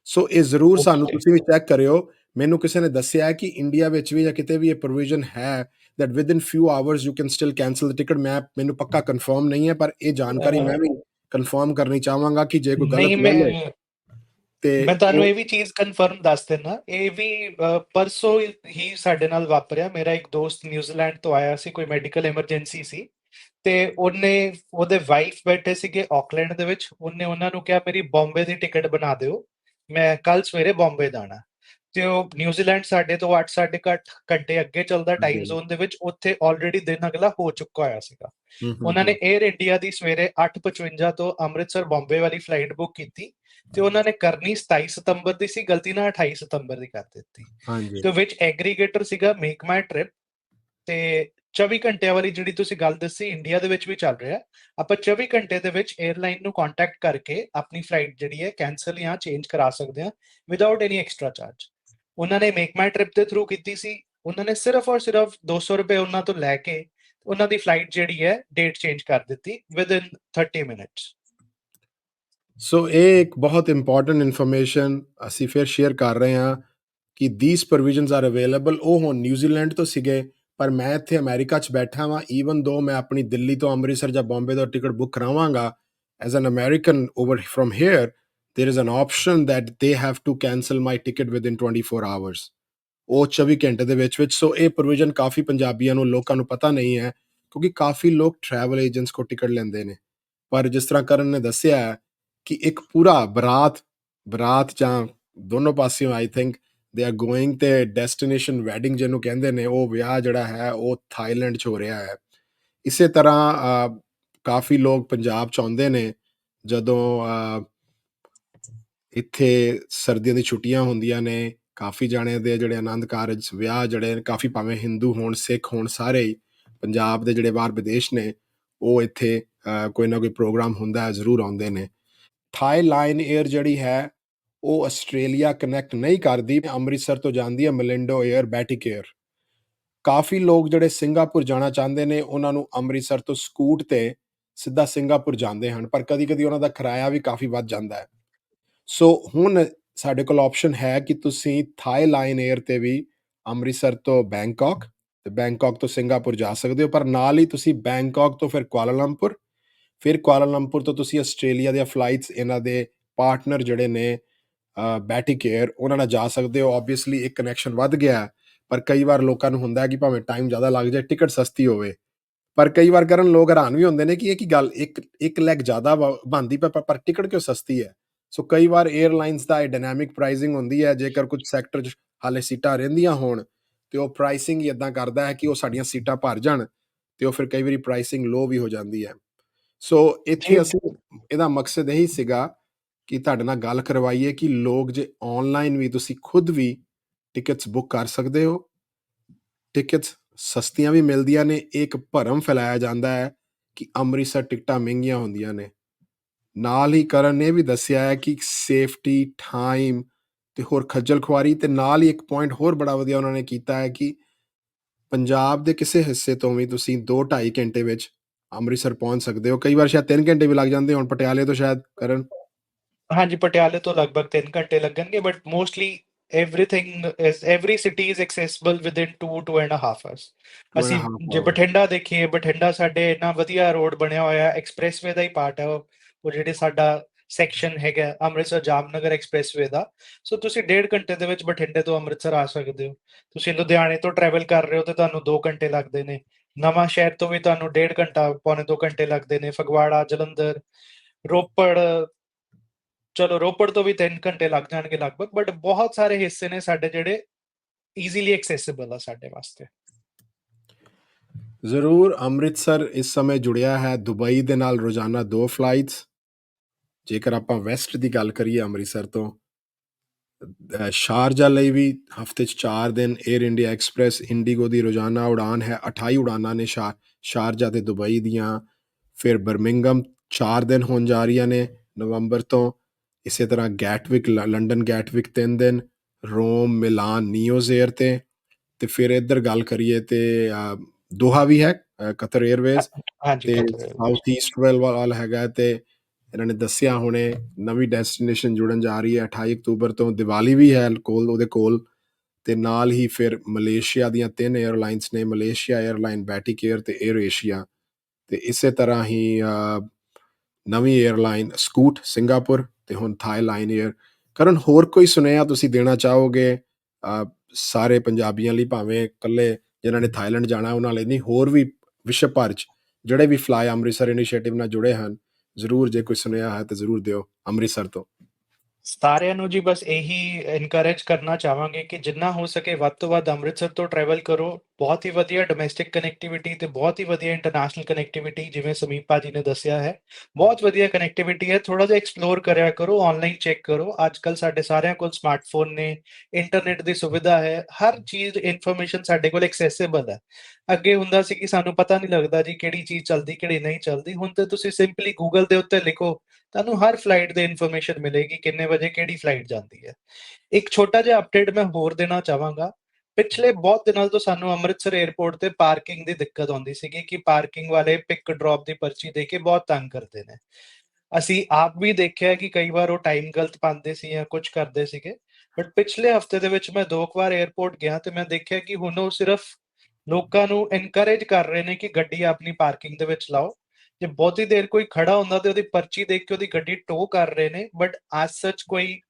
ਸੋ ਇਹ ਜ਼ਰੂਰ ਸਾਨੂੰ. ਤੁਸੀਂ ਵੀ ਚੈੱਕ ਕਰਿਓ। ਮੈਨੂੰ ਕਿਸੇ ਨੇ ਦੱਸਿਆ ਕਿ ਇੰਡੀਆ ਵਿੱਚ ਵੀ ਜਾਂ ਕਿਤੇ ਵੀ ਇਹ ਪ੍ਰੋਵੀਜ਼ਨ ਹੈ that within few hours you can still cancel the ticket ਮੈਂ ਮੈਨੂੰ ਪੱਕਾ ਕਨਫਰਮ ਨਹੀਂ ਹੈ ਪਰ ਇਹ ਜਾਣਕਾਰੀ ਮੈਂ ਵੀ ਕਨਫਰਮ ਕਰਨੀ ਚਾਹਾਂਗਾ ਕਿ ਜੇ ਕੋਈ ਨਹੀਂ ਗਲਤ ਗੱਲ ਹੈ ਤੇ ਮੈਂ ਤੁਹਾਨੂੰ ਇਹ ਵੀ ਚੀਜ਼ ਕਨਫਰਮ ਦੱਸ ਦਿੰਦਾ। ਇਹ ਵੀ ਪਰਸੋਂ ਹੀ ਸਾਡੇ ਨਾਲ ਵਾਪਰਿਆ। ਮੇਰਾ ਇੱਕ ਦੋਸਤ ਨਿਊਜ਼ੀਲੈਂਡ ਤੋਂ ਆਇਆ ਸੀ ਕੋਈ ਮੈਡੀਕਲ ਐਮਰਜੈਂਸੀ ਸੀ। ਤੇ ਉਹਨੇ ਉਹਦੇ ਵਾਈਫ ਬੈਠੇ ਸੀਗੇ ਆਕਲੈਂਡ ਦੇ ਵਿੱਚ ਉਹਨੇ ਉਹਨਾਂ ਨੂੰ ਕਿਹਾ ਮੇਰੀ ਬੰਬੇ ਦੀ ਟਿਕਟ ਬਣਾ ਦਿਓ। ਮੈਂ ਕੱਲ ਸਵੇਰੇ ਬੰਬੇ ਜਾਣਾ। ਤੇ ਉਹ ਨਿਊਜ਼ੀਲੈਂਡ ਸਾਡੇ ਤੋਂ 8 ਸਾਢੇ ਕੁ ਅੱਠ ਘੰਟੇ ਅੱਗੇ ਚੱਲਦਾ ਟਾਈਮ। ਜ਼ੋਨ ਦੇ ਵਿੱਚ ਉੱਥੇ ਆਲਰੇਡੀ ਦਿਨ ਅਗਲਾ ਹੋ ਚੁੱਕਾ ਹੋਇਆ ਸੀਗਾ। ਉਹਨਾਂ ਨੇ 에ਅਰ ਇੰਡੀਆ ਦੀ ਸਵੇਰੇ 8:55 ਤੋਂ ਅੰਮ੍ਰਿਤਸਰ ਬੰਬੇ ਵਾਲੀ ਫਲਾਈਟ ਬੁੱਕ ਕੀਤੀ ਤੇ ਉਹਨਾਂ ਨੇ ਕਰਨੀ 27 ਸਤੰਬਰ ਦੀ ਸੀ ਗਲਤੀ ਨਾਲ 28 ਸਤੰਬਰ ਦੀ ਕਰ ਦਿੱਤੀ। ਹਾਂਜੀ। ਤੇ ਵਿੱਚ ਐਗਰੀਗੇਟਰ ਸੀਗਾ ਮੇਕ ਮਾਈ ਟ੍ਰਿਪ ਤੇ 24 ਘੰਟਿਆਂ ਵਾਲੀ ਜਿਹੜੀ ਤੁਸੀਂ ਗੱਲ ਦੱਸੀ ਇੰਡੀਆ ਦੇ ਵਿੱਚ ਵੀ ਚੱਲ ਰਿਹਾ। ਆਪਾਂ 24 ਘੰਟੇ ਦੇ ਵਿੱਚ 에ਅਰਲਾਈਨ ਨੂੰ ਕੰਟੈਕਟ ਕਰਕੇ ਆਪਣੀ ਫਲਾਈਟ ਜਿਹੜੀ ਹੈ ਕੈਨਸਲ ਜਾਂ ਚੇਂਜ ਕਰਾ ਸਕਦੇ ਹਾਂ ਵਿਦਆਊਟ ਐਨੀ ਐਕਸਟਰਾ ਚਾਰਜ ਉਹਨਾਂ ਨੇ ਮੇਕ ਮਾਈ ਟ੍ਰਿਪ ਦੇ ਥਰੂ ਕੀਤੀ ਸੀ। ਉਹਨਾਂ ਨੇ ਸਿਰਫ ਔਰ ਸਿਰਫ 200 ਰੁਪਏ ਉਹਨਾਂ ਤੋਂ ਲੈ ਕੇ ਉਹਨਾਂ ਦੀ ਫਲਾਈਟ ਜਿਹੜੀ ਹੈ ਡੇਟ ਚੇਂਜ ਕਰ ਦਿੱਤੀ ਵਿਦਿਨ 30 ਮਿੰਟਸ ਸੋ ਇਹ ਇੱਕ ਬਹੁਤ ਇੰਪੋਰਟੈਂਟ ਇਨਫੋਰਮੇਸ਼ਨ ਅਸੀਂ ਫਿਰ ਸ਼ੇਅਰ ਕਰ ਰਹੇ ਹਾਂ ਕਿ ਥੀਸ ਪ੍ਰੋਵੀਜ਼ਨਸ ਆਰ ਅਵੇਲੇਬਲ ਉਹ ਹੁਣ ਨਿਊਜ਼ੀਲੈਂਡ ਤੋਂ ਸੀਗੇ। ਪਰ ਮੈਂ ਇੱਥੇ ਅਮਰੀਕਾ 'ਚ ਬੈਠਾ ਵਾਂ ਈਵਨ ਦੋ ਮੈਂ ਆਪਣੀ ਦਿੱਲੀ ਤੋਂ ਅੰਮ੍ਰਿਤਸਰ ਜਾਂ ਬੰਬੇ ਤੋਂ ticket book ਕਰਾਵਾਂਗਾ as an American over firm here there is an option that they have to cancel my ticket within 24 hours. ਉਹ 24 ਘੰਟੇ ਦੇ ਵਿੱਚ ਵਿੱਚ ਸੋ ਇਹ ਪ੍ਰੋਵੀਜ਼ਨ ਕਾਫੀ ਪੰਜਾਬੀਆਂ ਨੂੰ, ਲੋਕਾਂ ਨੂੰ ਪਤਾ ਨਹੀਂ ਹੈ, ਕਿਉਂਕਿ ਕਾਫੀ ਲੋਕ ਟਰੈਵਲ ਏਜੰਟਸ ਕੋ ਟਿਕਟ ਲੈਂਦੇ ਨੇ। ਪਰ ਜਿਸ ਤਰ੍ਹਾਂ ਕਰਨ ਨੇ ਦੱਸਿਆ ਕਿ ਇੱਕ ਪੂਰਾ ਬਰਾਤ ਬਰਾਤ ਜਾਂ ਦੋਨੋਂ ਪਾਸਿਓਂ I think they are going ਤੇ ਡੈਸਟੀਨੇਸ਼ਨ ਵੈਡਿੰਗ ਜਿਹਨੂੰ ਕਹਿੰਦੇ ਨੇ ਉਹ ਵਿਆਹ ਜਿਹੜਾ ਹੈ ਉਹ ਥਾਈਲੈਂਡ 'ਚ ਹੋ ਰਿਹਾ ਹੈ। ਇਸੇ ਤਰ੍ਹਾਂ ਕਾਫੀ ਲੋਕ ਪੰਜਾਬ 'ਚ ਆਉਂਦੇ ਨੇ ਜਦੋਂ ਇੱਥੇ ਸਰਦੀਆਂ ਦੀ ਛੁੱਟੀਆਂ ਹੁੰਦੀਆਂ ਨੇ ਕਾਫੀ ਜਾਣੇ ਦੇ ਜਿਹੜੇ ਆਨੰਦ ਕਾਰਜ ਵਿਆਹ ਜਿਹੜੇ ਨੇ, ਕਾਫੀ ਭਾਵੇਂ ਹਿੰਦੂ ਹੋਣ ਸਿੱਖ ਹੋਣ ਸਾਰੇ ਹੀ ਪੰਜਾਬ ਦੇ ਜਿਹੜੇ ਬਾਹਰ ਵਿਦੇਸ਼ ਨੇ ਉਹ ਇੱਥੇ ਕੋਈ ਨਾ ਕੋਈ ਪ੍ਰੋਗਰਾਮ ਹੁੰਦਾ ਹੈ ਜ਼ਰੂਰ ਆਉਂਦੇ ਨੇ। ਥਾਈ ਲਾਈਨ 에ਅਰ ਜਿਹੜੀ ਹੈ ਉਹ ਆਸਟ੍ਰੇਲੀਆ ਕਨੈਕਟ ਨਹੀਂ ਕਰਦੀ, ਅੰਮ੍ਰਿਤਸਰ ਤੋਂ ਜਾਂਦੀ ਹੈ ਮਲਿੰਡੋ 에ਅਰ ਬੈਟਿਕ 에ਅਰ ਕਾਫੀ ਲੋਕ ਜਿਹੜੇ ਸਿੰਗਾਪੁਰ ਜਾਣਾ ਚਾਹੁੰਦੇ ਨੇ, ਉਹਨਾਂ ਨੂੰ ਅੰਮ੍ਰਿਤਸਰ ਤੋਂ ਸਕੂਟ ਤੇ ਸਿੱਧਾ ਸਿੰਗਾਪੁਰ ਜਾਂਦੇ ਹਨ, ਪਰ ਕਦੀ-ਕਦੀ ਉਹਨਾਂ ਦਾ ਕਿਰਾਇਆ ਵੀ ਕਾਫੀ ਵੱਧ ਜਾਂਦਾ ਹੈ। ਸੋ ਹੁਣ ਸਾਡੇ ਕੋਲ ਆਪਸ਼ਨ ਹੈ ਕਿ ਤੁਸੀਂ ਥਾਈ ਲਾਈਨ 에ਅਰ ਤੇ ਵੀ ਅੰਮ੍ਰਿਤਸਰ ਤੋਂ ਬੈਂਕਾਕ ਤੇ ਬੈਂਕਾਕ ਤੋਂ ਸਿੰਗਾਪੁਰ ਜਾ ਸਕਦੇ ਹੋ, ਪਰ ਨਾਲ ਹੀ ਤੁਸੀਂ ਬੈਂਕਾਕ ਤੋਂ ਫਿਰ ਕੁਆਲਾਲੰਪੁਰ ਫਿਰ ਕੁਆਲਾਲੰਪੁਰ ਤੋਂ ਤੁਸੀਂ ਆਸਟ੍ਰੇਲੀਆ ਦੀਆਂ ਫਲਾਈਟਸ ਇਹਨਾਂ ਦੇ ਪਾਰਟਨਰ ਜਿਹੜੇ ਨੇ ਬੈਟਿਕ 에ਅਰ ਉਹਨਾਂ ਨਾਲ ਜਾ ਸਕਦੇ ਹੋ। ਆਬਵੀਅਸਲੀ ਇੱਕ ਕਨੈਕਸ਼ਨ ਵੱਧ ਗਿਆ ਪਰ ਕਈ ਵਾਰ ਲੋਕਾਂ ਨੂੰ ਹੁੰਦਾ ਹੈ ਕਿ ਭਾਵੇਂ ਟਾਈਮ ਜ਼ਿਆਦਾ ਲੱਗ ਜਾਏ ਟਿਕਟ ਸਸਤੀ ਹੋਵੇ। ਪਰ ਕਈ ਵਾਰ ਕਰਨ ਲੋਕ ਹੈਰਾਨ ਵੀ ਹੁੰਦੇ ਨੇ ਕਿ ਇਹ ਕੀ ਗੱਲ ਇੱਕ ਇੱਕ ਲੈਗ ਜ਼ਿਆਦਾ ਬੰਦੀ ਪਰ ਪਰ ਟਿਕਟ ਕਿਉਂ ਸਸਤੀ ਹੈ? ਸੋ ਕਈ ਵਾਰ 에ਅਰਲਾਈਨਸ ਦਾ ਇਹ ਡਾਇਨਾਮਿਕ ਪ੍ਰਾਈਸਿੰਗ ਹੁੰਦੀ ਹੈ ਜੇਕਰ ਕੁਝ ਸੈਕਟਰ 'ਚ ਹਾਲੇ ਸੀਟਾਂ ਰਹਿੰਦੀਆਂ ਹੋਣ ਤੇ ਉਹ ਪ੍ਰਾਈਸਿੰਗ ਹੀ ਇਦਾਂ ਕਰਦਾ ਹੈ ਕਿ ਉਹ ਸਾਡੀਆਂ ਸੀਟਾਂ ਭਰ ਜਾਣ ਤੇ ਉਹ ਫਿਰ ਕਈ ਵਾਰੀ ਪ੍ਰਾਈਸਿੰਗ ਲੋ ਵੀ ਹੋ ਜਾਂਦੀ ਹੈ। ਸੋ ਇੱਥੇ। ਅਸੀਂ ਇਹਦਾ ਮਕਸਦ ਇਹੀ ਸੀਗਾ ਕਿ ਤੁਹਾਡੇ ਨਾਲ ਗੱਲ ਕਰਵਾਈਏ ਕਿ ਲੋਕ ਜੇ ਆਨਲਾਈਨ ਵੀ ਤੁਸੀਂ ਖੁਦ ਵੀ ਟਿਕਟਸ ਬੁੱਕ ਕਰ ਸਕਦੇ ਹੋ। ਟਿਕਟਸ ਸਸਤੀਆਂ ਵੀ ਮਿਲਦੀਆਂ ਨੇ, ਇਹ ਇੱਕ ਭਰਮ ਫੈਲਾਇਆ ਜਾਂਦਾ ਹੈ ਕਿ ਅੰਮ੍ਰਿਤਸਰ ਟਿਕਟਾਂ ਮਹਿੰਗੀਆਂ ਹੁੰਦੀਆਂ ਨੇ। ਨਾਲ ਹੀ ਕਰਨ ਨੇ ਵੀ ਦੱਸਿਆ ਹੈ ਕਿ ਸੇਫਟੀ ਟਾਈਮ ਤੇ ਹੋਰ ਖੱਜਲ ਖੁਆਰੀ ਤੇ ਨਾਲ ਹੀ ਇੱਕ ਪੁਆਇੰਟ ਹੋਰ ਬੜਾ ਵਧੀਆ ਉਹਨਾਂ ਨੇ ਕੀਤਾ ਹੈ ਕਿ ਪੰਜਾਬ ਦੇ ਕਿਸੇ ਹਿੱਸੇ ਤੋਂ ਵੀ ਤੁਸੀਂ 2.5 ਘੰਟੇ ਵਿੱਚ ਅੰਮ੍ਰਿਤਸਰ ਪਹੁੰਚ ਸਕਦੇ ਹੋ। ਕਈ ਵਾਰ ਸ਼ਾਇਦ 3 ਘੰਟੇ ਵੀ ਲੱਗ ਜਾਂਦੇ ਹੁਣ, ਪਟਿਆਲੇ ਤੋਂ ਸ਼ਾਇਦ ਕਰਨ। ਹਾਂਜੀ ਪਟਿਆਲੇ ਤੋਂ ਲਗਭਗ 3 ਘੰਟੇ ਲੱਗਣਗੇ but mostly everything is every city is accessible within 2 two and a half hours. Two and a ਅਸੀਂ ਜੇ. ਬਠਿੰਡਾ ਦੇਖੀਏ ਬਠਿੰਡਾ ਸਾਡੇ ਇੰਨਾ ਵਧੀਆ ਰੋਡ ਬਣਿਆ ਹੋਇਆ ਐਕਸਪ੍ਰੈਸਵੇ ਦਾ ਹੀ ਪਾਰਟ ਹੈ ਉਹ। ਉਹ ਜਿਹੜੇ ਸਾਡਾ ਸੈਕਸ਼ਨ ਹੈਗਾ ਅੰਮ੍ਰਿਤਸਰ ਜਾਮਨਗਰ ਐਕਸਪ੍ਰੈਸਵੇ ਦਾ। ਸੋ ਤੁਸੀਂ ਡੇਢ ਘੰਟੇ ਦੇ ਵਿੱਚ ਬਠਿੰਡੇ ਤੋਂ ਅੰਮ੍ਰਿਤਸਰ ਆ ਸਕਦੇ ਹੋ। ਤੁਸੀਂ ਲੁਧਿਆਣੇ ਤੋਂ ਟਰੈਵਲ ਕਰ ਰਹੇ ਹੋ ਤੇ ਤੁਹਾਨੂੰ 2 ਘੰਟੇ ਲੱਗਦੇ ਨੇ। ਨਵਾਂ ਸ਼ਹਿਰ ਤੋਂ ਵੀ ਤੁਹਾਨੂੰ ਡੇਢ ਘੰਟਾ ਪੌਣੇ 2 ਘੰਟੇ ਲੱਗਦੇ ਨੇ। ਫਗਵਾੜਾ ਜਲੰਧਰ ਰੋਪੜ ਚਲੋ ਰੋਪੜ ਤੋਂ ਵੀ 3 ਘੰਟੇ ਲੱਗ ਜਾਣਗੇ ਲਗਭਗ ਬਟ ਬਹੁਤ ਸਾਰੇ ਹਿੱਸੇ ਨੇ ਸਾਡੇ ਜਿਹੜੇ ਈਜ਼ੀਲੀ ਐਕਸੈਸਿਬਲ ਆ ਸਾਡੇ ਵਾਸਤੇ। ਜ਼ਰੂਰ, ਅੰਮ੍ਰਿਤਸਰ ਇਸ ਸਮੇਂ ਜੁੜਿਆ ਹੈ। ਦੁਬਈ ਦੇ ਨਾਲ ਰੋਜ਼ਾਨਾ ਦੋ ਫਲਾਈਟਸ ਜੇਕਰ ਆਪਾਂ ਵੈਸਟ ਦੀ ਗੱਲ ਕਰੀਏ ਅੰਮ੍ਰਿਤਸਰ ਤੋਂ ਸ਼ਾਰਜਾ ਲਈ ਵੀ ਹਫ਼ਤੇ 'ਚ 4 ਦਿਨ 에ਅਰ ਇੰਡੀਆ ਐਕਸਪ੍ਰੈਸ ਇੰਡੀਗੋ ਦੀ ਰੋਜ਼ਾਨਾ ਉਡਾਨ ਹੈ। 28 ਉਡਾਨਾਂ ਨੇ ਸ਼ਾ, ਸ਼ਾਰਜਾ ਤੇ ਦੁਬਈ ਦੀਆਂ। ਫਿਰ ਬਰਮਿੰਗਮ 4 ਦਿਨ ਹੋਣ ਜਾ ਰਹੀਆਂ ਨੇ ਨਵੰਬਰ ਤੋਂ। ਇਸੇ ਤਰ੍ਹਾਂ ਗੈਟਵਿਕ ਲੰਡਨ ਗੈਟਵਿਕ ਤਿੰਨ ਦਿਨ ਰੋਮ ਮਿਲਾਨ ਨਿਊਜ਼ 에ਅਰ ਤੇ ਤੇ ਫਿਰ ਇੱਧਰ ਗੱਲ ਕਰੀਏ ਤੇ ਦੋਹਾ ਵੀ ਹੈ ਕਤਰ 에ਅਰਵੇਜ਼ ਤੇ ਸਾਊਥ ਈਸਟ ਰੇਲ ਵਾਲਾ ਹੈਗਾ ਤੇ ਇਹਨਾਂ ਨੇ ਦੱਸਿਆ ਹੁਣੇ ਨਵੀਂ ਡੈਸਟੀਨੇਸ਼ਨ ਜੁੜਨ ਜਾ ਰਹੀ ਹੈ 28 ਅਕਤੂਬਰ ਤੋਂ ਦੀਵਾਲੀ ਵੀ ਹੈ ਕੋਲ ਉਹਦੇ ਕੋਲ ਤੇ ਨਾਲ ਹੀ ਫਿਰ ਮਲੇਸ਼ੀਆ ਦੀਆਂ ਤਿੰਨ 에ਅਰਲਾਈਨਸ ਨੇ ਮਲੇਸ਼ੀਆ 에ਅਰਲਾਈਨ ਬੈਟਿਕ 에ਅਰ ਤੇ 에ਅਰ ਏਸ਼ੀਆ ਤੇ ਇਸੇ ਤਰ੍ਹਾਂ ਹੀ ਨਵੀਂ 에ਅਰਲਾਈਨ ਸਕੂਟ ਸਿੰਗਾਪੁਰ ਤੇ ਹੁਣ ਥਾਈ ਲਾਈਨ 에ਅਰ ਕਰਨ, ਹੋਰ ਕੋਈ ਸੁਨੇਹਾ ਤੁਸੀਂ ਦੇਣਾ ਚਾਹੋਗੇ? ਸਾਰੇ ਪੰਜਾਬੀਆਂ ਲਈ ਭਾਵੇਂ ਇਕੱਲੇ ਜਿਨ੍ਹਾਂ ਨੇ ਥਾਈਲੈਂਡ ਜਾਣਾ, ਉਹਨਾਂ ਲਈ ਨਹੀਂ, ਹੋਰ ਵੀ ਵਿਸ਼ਵ ਭਰ 'ਚ ਜਿਹੜੇ ਵੀ ਫਲਾਈ ਅੰਮ੍ਰਿਤਸਰ ਇਨੀਸ਼ੀਏਟਿਵ ਨਾਲ ਜੁੜੇ ਹਨ, ਜ਼ਰੂਰ ਜੇ ਕੋਈ ਸੁਨੇਹਾ ਹੈ ਤਾਂ ਜ਼ਰੂਰ ਦਿਓ, ਅੰਮ੍ਰਿਤਸਰ ਤੋਂ। ਸਾਰਿਆਂ ਨੂੰ ਜੀ ਬਸ ਇਹੀ ਇਨਕਰੇਜ ਕਰਨਾ ਚਾਹਾਂਗੇ ਕਿ ਜਿੰਨਾ ਹੋ ਸਕੇ ਵੱਧ ਤੋਂ ਵੱਧ ਅੰਮ੍ਰਿਤਸਰ ਤੋਂ ਟਰੈਵਲ ਕਰੋ। ਬਹੁਤ ਹੀ ਵਧੀਆ ਡੋਮੈਸਟਿਕ ਕਨੈਕਟੀਵਿਟੀ ਤੇ ਬਹੁਤ ਹੀ ਵਧੀਆ ਇੰਟਰਨੈਸ਼ਨਲ ਕਨੈਕਟੀਵਿਟੀ ਜਿਵੇਂ ਸਮੀਪਾ ਜੀ ਨੇ ਦੱਸਿਆ ਹੈ। ਬਹੁਤ ਵਧੀਆ ਕਨੈਕਟੀਵਿਟੀ ਹੈ। ਥੋੜਾ ਜਿਹਾ ਐਕਸਪਲੋਰ ਕਰਿਆ ਕਰੋ ਆਨਲਾਈਨ ਚੈੱਕ ਕਰੋ। ਅੱਜ ਕੱਲ ਸਾਡੇ ਸਾਰਿਆਂ ਕੋਲ ਸਮਾਰਟਫੋਨ ਨੇ ਇੰਟਰਨੈਟ ਦੀ ਸੁਵਿਧਾ ਹੈ। ਹਰ ਚੀਜ਼ ਇਨਫੋਰਮੇਸ਼ਨ ਸਾਡੇ ਕੋਲ ਐਕਸੈਸਿਬਲ ਹੈ। ਅੱਗੇ ਹੁੰਦਾ ਸੀ ਕਿ ਸਾਨੂੰ ਪਤਾ ਨਹੀਂ ਲੱਗਦਾ ਜੀ ਕਿਹੜੀ ਚੀਜ਼ ਚੱਲਦੀ, ਕਿਹੜੀ ਨਹੀਂ ਚੱਲਦੀ। ਹੁਣ ਤੇ ਤੁਸੀਂ ਸਿੰਪਲੀ ਗੂਗਲ ਦੇ ਉੱਤੇ ਲਿਖੋ ਤੁਹਾਨੂੰ ਹਰ ਫਲਾਈਟ ਦੀ ਇਨਫੋਰਮੇਸ਼ਨ ਮਿਲੇਗੀ ਕਿੰਨੇ ਵਜੇ ਕਿਹੜੀ ਫਲਾਈਟ ਜਾਂਦੀ ਹੈ। ਇੱਕ ਛੋਟਾ ਜਿਹਾ ਅਪਡੇਟ ਮੈਂ ਹੋਰ ਦੇਣਾ ਚਾਹਾਂਗਾ। ਪਿਛਲੇ ਬਹੁਤ ਦਿਨਾਂ ਤੋਂ ਸਾਨੂੰ ਅੰਮ੍ਰਿਤਸਰ 에ਅਰਪੋਰਟ ਤੇ ਪਾਰਕਿੰਗ ਦੀ ਦਿੱਕਤ ਆਉਂਦੀ ਸੀਗੀ ਕਿ ਪਾਰਕਿੰਗ ਵਾਲੇ ਪਿਕ ਡ੍ਰੌਪ ਦੀ ਪਰਚੀ ਦੇ ਕੇ ਬਹੁਤ ਤੰਗ ਕਰਦੇ ਨੇ। ਅਸੀਂ ਆਪ ਵੀ ਦੇਖਿਆ ਕਿ ਕਈ ਵਾਰ ਉਹ ਟਾਈਮ ਗਲਤ ਪਾਉਂਦੇ ਸੀ ਜਾਂ ਕੁਝ ਕਰਦੇ ਸੀਗੇ। ਬਟ ਪਿਛਲੇ ਹਫ਼ਤੇ ਦੇ ਵਿੱਚ ਮੈਂ ਦੋ ਕੁ ਵਾਰ 에ਅਰਪੋਰਟ ਗਿਆ ਤੇ ਮੈਂ ਦੇਖਿਆ ਕਿ ਹੁਣ ਉਹ ਸਿਰਫ ਲੋਕਾਂ ਨੂੰ ਇਨਕਰੇਜ ਕਰ ਰਹੇ ਨੇ ਕਿ ਗੱਡੀ ਆਪਣੀ ਪਾਰਕਿੰਗ ਦੇ ਵਿੱਚ ਲਾਓ। ਜੇ ਬਹੁਤੀ ਦੇਰ ਕੋਈ ਖੜਾ ਹੁੰਦਾ ਤੇ ਉਹਦੀ ਪਰਚੀ ਦੇਖ ਕੇ ਉਹਦੀ ਗੱਡੀ ਟੋ ਕਰ ਰਹੇ ਨੇ ਬਟ ਐਸ ਸੱਚ ਕੋਈ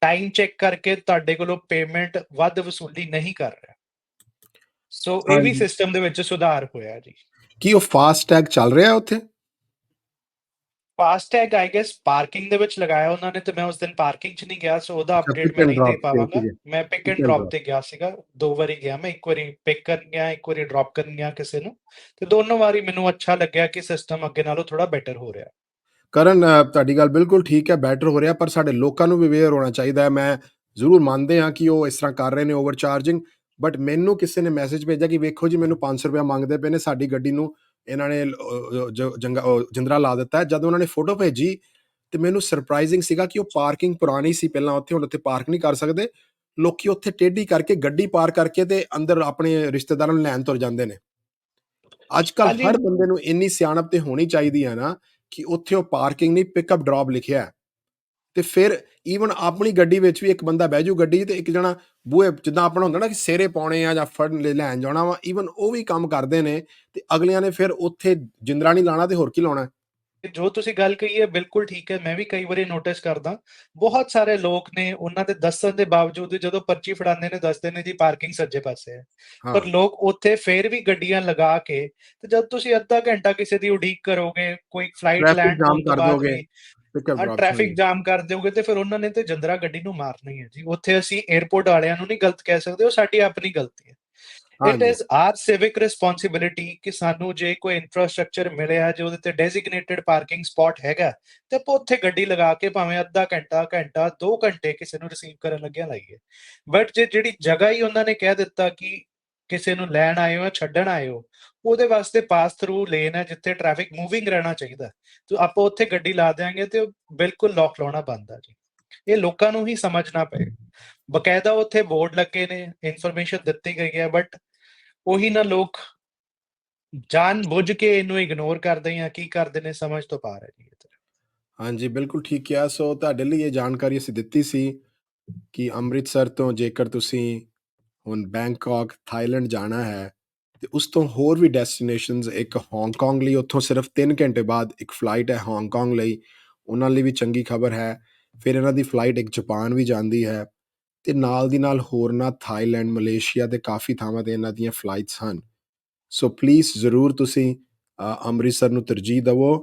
ਟਾਈਮ ਚੈੱਕ ਕਰਕੇ ਤੁਹਾਡੇ ਕੋਲੋਂ ਪੇਮੈਂਟ ਵੱਧ ਵਸੂਲੀ ਨਹੀਂ ਕਰ ਰਿਹਾ। ਸੋ ਇਹ ਵੀ। ਸਿਸਟਮ ਦੇ ਵਿੱਚ ਸੁਧਾਰ ਹੋਇਆ ਜੀ। ਕੀ ਉਹ ਫਾਸਟ ਟੈਗ ਚੱਲ ਰਿਹਾ ਉੱਥੇ? ਫਾਸਟੈਗ ਆਈ ਗੈਸ ਪਾਰਕਿੰਗ ਦੇ ਵਿੱਚ ਲਗਾਇਆ ਉਹਨਾਂ ਨੇ ਤੇ ਮੈਂ ਉਸ ਦਿਨ ਪਾਰਕਿੰਗ 'ਚ ਨਹੀਂ ਗਿਆ ਸੋ ਉਹਦਾ ਅਪਡੇਟ ਮੈਂ ਨਹੀਂ ਦੇ ਪਾਵਾਂਗਾ। ਮੈਂ ਪਿਕ ਐਂਡ ਡ੍ਰੌਪ। ਤੇ ਗਿਆ ਸੀਗਾ ਦੋ ਵਾਰੀ ਗਿਆ ਮੈਂ ਇੱਕ ਵਾਰੀ ਪਿਕ ਕਰਨ ਗਿਆ ਇੱਕ ਵਾਰੀ ਡ੍ਰੌਪ ਕਰਨ ਗਿਆ ਕਿਸੇ ਨੂੰ ਤੇ ਦੋਨੋਂ ਵਾਰੀ ਮੈਨੂੰ ਅੱਛਾ ਲੱਗਿਆ ਕਿ ਸਿਸਟਮ ਅੱਗੇ ਨਾਲੋਂ ਥੋੜਾ ਬੈਟਰ ਹੋ ਰਿਹਾ ਕਰਨ ਤੁਹਾਡੀ ਗੱਲ ਬਿਲਕੁਲ ਠੀਕ ਹੈ ਬੈਟਰ ਹੋ ਰਿਹਾ ਪਰ ਸਾਡੇ ਲੋਕਾਂ ਨੂੰ ਵੀ ਅਵੇਅਰ ਹੋਣਾ ਚਾਹੀਦਾ ਹੈ ਮੈਂ ਜ਼ਰੂਰ ਮੰਨਦੇ ਹਾਂ ਕਿ ਉਹ ਇਸ ਤਰ੍ਹਾਂ ਕਰ ਰਹੇ ਨੇ ਓਵਰ ਚਾਰਜਿੰਗ ਬਟ ਮੈਨੂੰ ਕਿਸੇ ਨੇ ਮੈਸੇਜ ਭੇਜਿਆ ਕਿ ਵੇਖੋ ਜੀ ਮੈਨੂੰ 500 ਰੁਪਏ ਮੰਗਦੇ ਪਏ ਨੇ ਸਾਡੀ ਗੱਡੀ ਨੂੰ ਇਹਨਾਂ ਨੇ ਜੰਗਾ ਜਿੰਦਰਾ ਲਾ ਦਿੱਤਾ ਜਦ ਉਹਨਾਂ ਨੇ ਫੋਟੋ ਭੇਜੀ ਤੇ ਮੈਨੂੰ ਸਰਪ੍ਰਾਈਜ਼ਿੰਗ ਸੀਗਾ ਕਿ ਉਹ ਪਾਰਕਿੰਗ ਪੁਰਾਣੀ ਸੀ ਪਹਿਲਾਂ ਉੱਥੇ ਹੁਣ ਉੱਥੇ ਪਾਰਕ ਨਹੀਂ ਕਰ ਸਕਦੇ ਲੋਕੀ ਉੱਥੇ ਟੇਢੀ ਕਰਕੇ ਗੱਡੀ ਪਾਰ ਕਰਕੇ ਤੇ ਅੰਦਰ ਆਪਣੇ ਰਿਸ਼ਤੇਦਾਰਾਂ ਨੂੰ ਲੈਣ ਤੁਰ ਜਾਂਦੇ ਨੇ ਅੱਜ ਕੱਲ। ਹਰ ਬੰਦੇ ਨੂੰ ਇੰਨੀ ਸਿਆਣਪ ਤੇ ਹੋਣੀ ਚਾਹੀਦੀ ਹੈ ਨਾ ਕਿ ਉੱਥੇ ਉਹ ਪਾਰਕਿੰਗ ਨਹੀਂ ਪਿਕਅਪ ਡ੍ਰੌਪ ਲਿਖਿਆ ਹੈ। ਤੇ ਫਿਰ ਈਵਨ ਆਪਣੀ ਗੱਡੀ ਵਿੱਚ ਵੀ ਇੱਕ ਬੰਦਾ ਬਹਿ ਜਾਊ ਗੱਡੀ ਤੇ ਇੱਕ ਜਣਾ ਬੂਹੇ ਜਿੱਦਾਂ ਆਪਣਾ ਹੁੰਦਾ ਨਾ ਕਿ ਸੇਰੇ ਪਾਉਣੇ ਆ ਜਾਂ ਫੜਨ ਲੈ ਲੈਣ ਜਾਣਾ ਵਾ ਈਵਨ ਉਹ ਵੀ ਕੰਮ ਕਰਦੇ ਨੇ ਤੇ ਅਗਲਿਆਂ ਨੇ ਫਿਰ ਉੱਥੇ ਜਿੰਦਰਾ ਨਹੀਂ ਲਾਣਾ ਤੇ ਹੋਰ ਕੀ ਲਾਉਣਾ। ਜੋ ਤੁਸੀਂ ਗੱਲ ਕਹੀ ਹੈ ਬਿਲਕੁਲ ਠੀਕ ਹੈ ਮੈਂ ਵੀ ਕਈ ਵਾਰੀ ਨੋਟਿਸ ਕਰਦਾ। ਬਹੁਤ ਸਾਰੇ ਲੋਕ ਨੇ ਉਹਨਾਂ ਦੇ ਦੱਸਣ ਦੇ ਬਾਵਜੂਦ ਜਦੋਂ ਪਰਚੀ ਫੜਾਉਂਦੇ ਨੇ ਦੱਸਦੇ ਨੇ ਜੀ ਪਾਰਕਿੰਗ ਸੱਜੇ ਪਾਸੇ ਹੈ। ਪਰ ਲੋਕ ਉੱਥੇ ਫੇਰ ਵੀ ਗੱਡੀਆਂ ਲਗਾ ਕੇ ਤੇ ਜਦ ਤੁਸੀਂ ਅੱਧਾ ਘੰਟਾ ਕਿਸੇ ਦੀ ਉਡੀਕ ਕਰੋਗੇ ਕੋਈ ਫਲਾਈਟ ਲੈਂਡ ਤੋਂ ਕਰ ਬਾਅਦ ਟ੍ਰੈਫਿਕ ਜਾਮ ਕਰ ਦਿਓਗੇ ਤੇ ਫਿਰ ਉਹਨਾਂ ਨੇ ਤੇ ਜੰਦਰਾ ਗੱਡੀ ਨੂੰ ਮਾਰਨਾ ਹੀ ਜੀ। ਉੱਥੇ ਅਸੀਂ 에어ਪੋਰਟ ਵਾਲਿਆਂ ਨੂੰ ਨਹੀਂ ਗਲਤ ਕਹਿ ਸਕਦੇ ਉਹ ਸਾਡੀ ਆਪਣੀ ਗਲਤੀ ਹੈ। It is our civic responsibility ਕਿ ਸਾਨੂੰ ਜੇ ਕੋਈ ਇਨਫਰਾਸਟ੍ਰਕਚਰ ਮਿਲਿਆ ਜੇ ਉਹਦੇ ਤੇ ਡੈਜ਼ਿਗਨੇਟਿਡ ਪਾਰਕਿੰਗ ਸਪੌਟ ਹੈਗਾ ਤੇ ਆਪਾਂ ਉੱਥੇ ਗੱਡੀ ਲਗਾ ਕੇ ਭਾਵੇਂ ਅੱਧਾ ਘੰਟਾ ਘੰਟਾ 2 ਘੰਟੇ ਕਿਸੇ ਨੂੰ ਰਿਸੀਵ ਕਰਨ ਲੱਗਿਆ ਲਾਈਏ। ਬਟ ਜੇ ਜਿਹੜੀ ਜਗ੍ਹਾ ਹੀ ਉਹਨਾਂ ਨੇ ਕਹਿ ਦਿੱਤਾ ਕਿ ਕਿਸੇ ਨੂੰ ਲੈਣ ਆਏ ਹੋ ਛੱਡਣ ਆਏ ਹੋ ਉਹਦੇ ਵਾਸਤੇ ਪਾਸ ਥਰੂ ਲੇਨ ਹੈ ਜਿੱਥੇ ਟ੍ਰੈਫਿਕ ਮੂਵਿੰਗ ਰਹਿਣਾ ਚਾਹੀਦਾ ਤੇ ਆਪਾਂ ਉੱਥੇ ਗੱਡੀ ਲਾ ਦੇਾਂਗੇ ਤੇ ਬਿਲਕੁਲ ਲੋਕ ਲਾਉਣਾ ਬੰਦ ਆ ਜੀ। ਇਹ ਲੋਕਾਂ ਨੂੰ ਹੀ ਸਮਝਣਾ ਪਏਗਾ। ਬਕਾਇਦਾ ਉੱਥੇ ਬੋਰਡ ਲੱਗੇ ਨੇ ਇਨਫੋਰਮੇਸ਼ਨ ਦਿੱਤੀ ਗਈ ਹੈ ਬਟ ਉਹੀ ਨਾ ਲੋਕ ਜਾਣ ਬੁੱਝ ਕੇ ਇਹਨੂੰ ਇਗਨੋਰ ਕਰਦੇ ਜਾਂ ਕੀ ਕਰਦੇ ਨੇ ਸਮਝ ਤੋਂ ਪਾ ਰਹੇ ਜੀ ਹਾਂਜੀ, ਬਿਲਕੁਲ ਠੀਕ ਕਿਹਾ। ਸੋ ਤੁਹਾਡੇ ਲਈ ਇਹ ਜਾਣਕਾਰੀ ਅਸੀਂ ਦਿੱਤੀ ਸੀ ਕਿ ਅੰਮ੍ਰਿਤਸਰ ਤੋਂ ਜੇਕਰ ਤੁਸੀਂ ਹੁਣ ਬੈਂਕਾਕ, ਥਾਈਲੈਂਡ ਜਾਣਾ ਹੈ ਤੇ ਉਸ ਤੋਂ ਹੋਰ ਵੀ ਡੈਸਟੀਨੇਸ਼ਨਸ ਇੱਕ ਹਾਂਗਕਾਂਗ ਲਈ ਉੱਥੋਂ ਸਿਰਫ 3 ਘੰਟੇ ਬਾਅਦ ਇੱਕ ਫਲਾਈਟ ਹੈ ਹਾਂਗਕਾਂਗ ਲਈ, ਉਹਨਾਂ ਲਈ ਵੀ ਚੰਗੀ ਖਬਰ ਹੈ। ਫਿਰ ਇਹਨਾਂ ਦੀ ਫਲਾਈਟ ਇੱਕ ਜਾਪਾਨ ਵੀ ਜਾਂਦੀ ਹੈ ਤੇ ਨਾਲ ਦੀ ਨਾਲ ਹੋਰਨਾਂ ਥਾਈਲੈਂਡ, ਮਲੇਸ਼ੀਆ ਤੇ ਕਾਫੀ ਥਾਵਾਂ ਤੇ ਇਹਨਾਂ ਦੀਆਂ ਫਲਾਈਟਸ ਹਨ। ਸੋ ਪਲੀਜ਼ ਜ਼ਰੂਰ ਤੁਸੀਂ ਅੰਮ੍ਰਿਤਸਰ ਨੂੰ ਤਰਜੀਹ ਦਿਵੋ।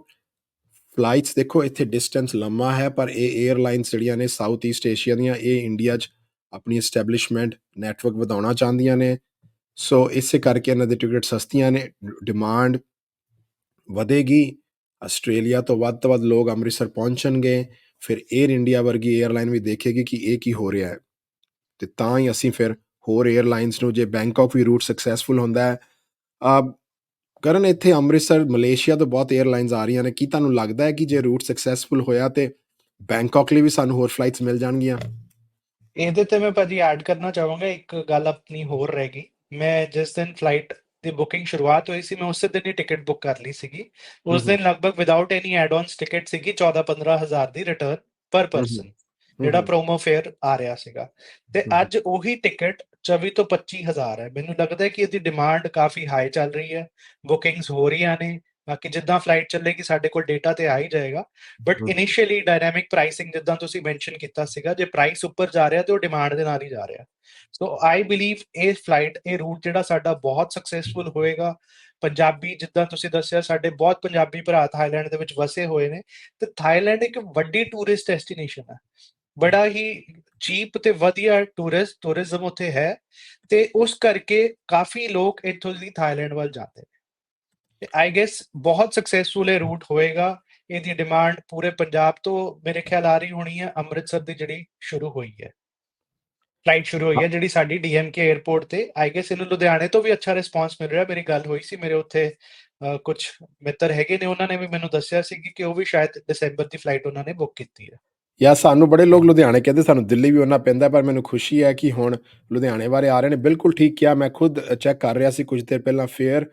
ਫਲਾਈਟਸ ਦੇਖੋ ਇੱਥੇ ਡਿਸਟੈਂਸ ਲੰਮਾ ਹੈ ਪਰ ਇਹ 에ਅਰਲਾਈਨਸ ਜਿਹੜੀਆਂ ਨੇ ਸਾਊਥ ਈਸਟ ਏਸ਼ੀਆ ਦੀਆਂ ਇਹ ਇੰਡੀਆ 'ਚ ਆਪਣੀ ਐਸਟੈਬਲਿਸ਼ਮੈਂਟ ਨੈਟਵਰਕ ਵਧਾਉਣਾ ਚਾਹੁੰਦੀਆਂ ਨੇ। ਸੋ ਇਸੇ ਕਰਕੇ ਇਹਨਾਂ ਦੇ ਟਿਕਟ ਸਸਤੀਆਂ ਨੇ ਡਿਮਾਂਡ ਵਧੇਗੀ। ਆਸਟ੍ਰੇਲੀਆ ਤੋਂ ਵੱਧ ਤੋਂ ਵੱਧ ਲੋਕ ਅੰਮ੍ਰਿਤਸਰ ਪਹੁੰਚਣਗੇ। ਫਿਰ 에ਅਰ ਇੰਡੀਆ ਵਰਗੀ 에ਅਰਲਾਈਨ ਵੀ ਦੇਖੇਗੀ ਕਿ ਇਹ ਕੀ ਹੋ ਰਿਹਾ ਹੈ। ਤੇ ਤਾਂ ਹੀ ਅਸੀਂ ਫਿਰ ਹੋਰ 에ਅਰਲਾਈਨਸ ਨੂੰ ਜੇ ਬੈਂਕਾਕ ਵੀ ਰੂਟ ਸਕਸੈਸਫੁਲ ਹੁੰਦਾ ਹੈ ਆ ਕਰਨ ਇੱਥੇ ਅੰਮ੍ਰਿਤਸਰ, ਮਲੇਸ਼ੀਆ ਤੋਂ ਬਹੁਤ 에ਅਰਲਾਈਨਸ ਆ ਰਹੀਆਂ ਨੇ। ਕੀ ਤੁਹਾਨੂੰ ਲੱਗਦਾ ਹੈ ਕਿ ਜੇ ਰੂਟ ਸਕਸੈਸਫੁਲ ਹੋਇਆ ਤੇ ਬੈਂਕਾਕ ਲਈ ਵੀ ਸਾਨੂੰ ਹੋਰ ਫਲਾਈਟਸ ਮਿਲ ਜਾਣਗੀਆਂ? ਇਹਦੇ ਤੇ ਮੈਂ ਭਾਜੀ ਐਡ ਕਰਨਾ ਚਾਹਾਂਗਾ ਇੱਕ ਗੱਲ ਆਪਣੀ ਹੋਰ ਰਹਿ ਗਈ। ਮੈਂ ਜਿਸ ਦਿਨ ਫਲਾਈਟ ਦੀ ਬੁਕਿੰਗ ਸ਼ੁਰੂਆਤ ਹੋਈ ਸੀ ਮੈਂ ਉਸੇ ਦਿਨ ਹੀ ਟਿਕਟ ਬੁੱਕ ਕਰ ਲਈ ਸੀਗੀ। ਉਸ। ਦਿਨ ਲਗਭਗ ਵਿਦਆਊਟ ਐਨੀ ਐਡ-ਆਨਸ ਟਿਕਟ ਸੀਗੀ 14-15 ਹਜ਼ਾਰ ਦੀ ਰਿਟਰਨ ਪਰ ਪਰਸਨ ਜਿਹੜਾ ਪ੍ਰੋਮੋ ਫੇਅਰ ਆ ਰਿਹਾ ਸੀਗਾ। ਤੇ। ਅੱਜ ਉਹੀ ਟਿਕਟ 24 ਤੋਂ 25 ਹਜ਼ਾਰ ਹੈ। ਮੈਨੂੰ ਲੱਗਦਾ ਹੈ ਕਿ ਇਹਦੀ ਡਿਮਾਂਡ ਕਾਫੀ ਹਾਈ ਚੱਲ ਰਹੀ ਹੈ ਬੁਕਿੰਗਸ ਹੋ ਰਹੀਆਂ ਨੇ ਬਾਕੀ ਜਿੱਦਾਂ ਫਲਾਈਟ ਚੱਲੇਗੀ ਸਾਡੇ ਕੋਲ ਡੇਟਾ ਤੇ ਆ ਹੀ ਜਾਏਗਾ। ਬਟ। ਇਨੀਸ਼ੀਅਲੀ ਡਾਇਨਾਮਿਕ ਪ੍ਰਾਈਸਿੰਗ ਜਿੱਦਾਂ ਤੁਸੀਂ ਮੈਂਸ਼ਨ ਕੀਤਾ ਸੀਗਾ ਜੇ ਪ੍ਰਾਈਸ ਉੱਪਰ ਜਾ ਰਿਹਾ ਤੇ ਉਹ ਡਿਮਾਂਡ ਦੇ ਨਾਲ ਹੀ ਜਾ ਰਿਹਾ। ਸੋ ਆਈ ਬਲੀਵ ਇਹ ਫਲਾਈਟ ਇਹ ਰੂਟ ਜਿਹੜਾ ਸਾਡਾ ਬਹੁਤ ਸਕਸੈਸਫੁਲ ਹੋਏਗਾ। ਪੰਜਾਬੀ ਜਿੱਦਾਂ ਤੁਸੀਂ ਦੱਸਿਆ ਸਾਡੇ ਬਹੁਤ ਪੰਜਾਬੀ ਭਰਾ ਥਾਈਲੈਂਡ ਦੇ ਵਿੱਚ ਵਸੇ ਹੋਏ ਨੇ। ਤੇ ਥਾਈਲੈਂਡ ਇੱਕ ਵੱਡੀ ਟੂਰਿਸਟ ਡੈਸਟੀਨੇਸ਼ਨ ਹੈ। ਬੜਾ ਹੀ ਚੀਪ ਤੇ ਵਧੀਆ ਟੂਰਿਸਟ ਟੂਰਿਜ਼ਮ ਉੱਥੇ ਹੈ। ਤੇ ਉਸ ਕਰਕੇ ਕਾਫੀ ਲੋਕ ਇੱਥੋਂ ਦੀ ਥਾਈਲੈਂਡ ਵੱਲ ਜਾਂਦੇ ਨੇ ਆਈ ਗੈਸ ਬਹੁਤ ਸਕਸੈਸਫੁਲ ਇਹ ਰੂਟ ਹੋਏਗਾ। ਇਹਦੀ ਡਿਮਾਂਡ ਪੂਰੇ ਪੰਜਾਬ ਤੋਂ ਮੇਰੇ ਖਿਆਲ ਆ ਰਹੀ ਹੋਣੀ ਹੈ। ਅੰਮ੍ਰਿਤਸਰ ਦੀ ਜਿਹੜੀ ਸ਼ੁਰੂ ਹੋਈ ਹੈ। ਫਲਾਈਟ ਸ਼ੁਰੂ ਹੋਈ ਹੈ ਜਿਹੜੀ ਸਾਡੀ ਡੀਐਮਕੇ 에ਅਰਪੋਰਟ ਤੇ। ਆਈ ਗੈਸ ਇਹਨੂੰ ਲੁਧਿਆਣੇ ਤੋਂ ਵੀ ਅੱਛਾ ਰਿਸਪਾਂਸ ਮਿਲ ਰਿਹਾ। ਮੇਰੀ ਗੱਲ ਹੋਈ ਸੀ ਮੇਰੇ ਉੱਥੇ ਕੁਝ ਮਿੱਤਰ ਹੈਗੇ ਨੇ। ਉਹਨਾਂ ਨੇ ਵੀ ਮੈਨੂੰ ਦੱਸਿਆ ਸੀ ਕਿ ਉਹ ਵੀ ਸ਼ਾਇਦ ਦਸੰਬਰ ਦੀ ਫਲਾਈਟ ਉਹਨਾਂ ਨੇ ਬੁੱਕ ਕੀਤੀ ਹੈ। ਯਾ ਸਾਨੂੰ ਬੜੇ ਲੋਕ ਲੁਧਿਆਣੇ ਕਹਿੰਦੇ ਸਾਨੂੰ ਦਿੱਲੀ ਵੀ ਉਹਨਾਂ ਪੈਂਦਾ ਪਰ ਮੈਨੂੰ ਖੁਸ਼ੀ ਹੈ ਕਿ ਹੁਣ ਲੁਧਿਆਣੇ ਬਾਰੇ ਆ ਰਹੇ ਨੇ। ਬਿਲਕੁਲ ਠੀਕ ਕਿਹਾ। ਮੈਂ ਖੁਦ ਚੈੱਕ ਕਰ ਰਿਹਾ ਸੀ ਕੁਝ ਦੇਰ ਪਹਿਲਾਂ ਫੇਅਰ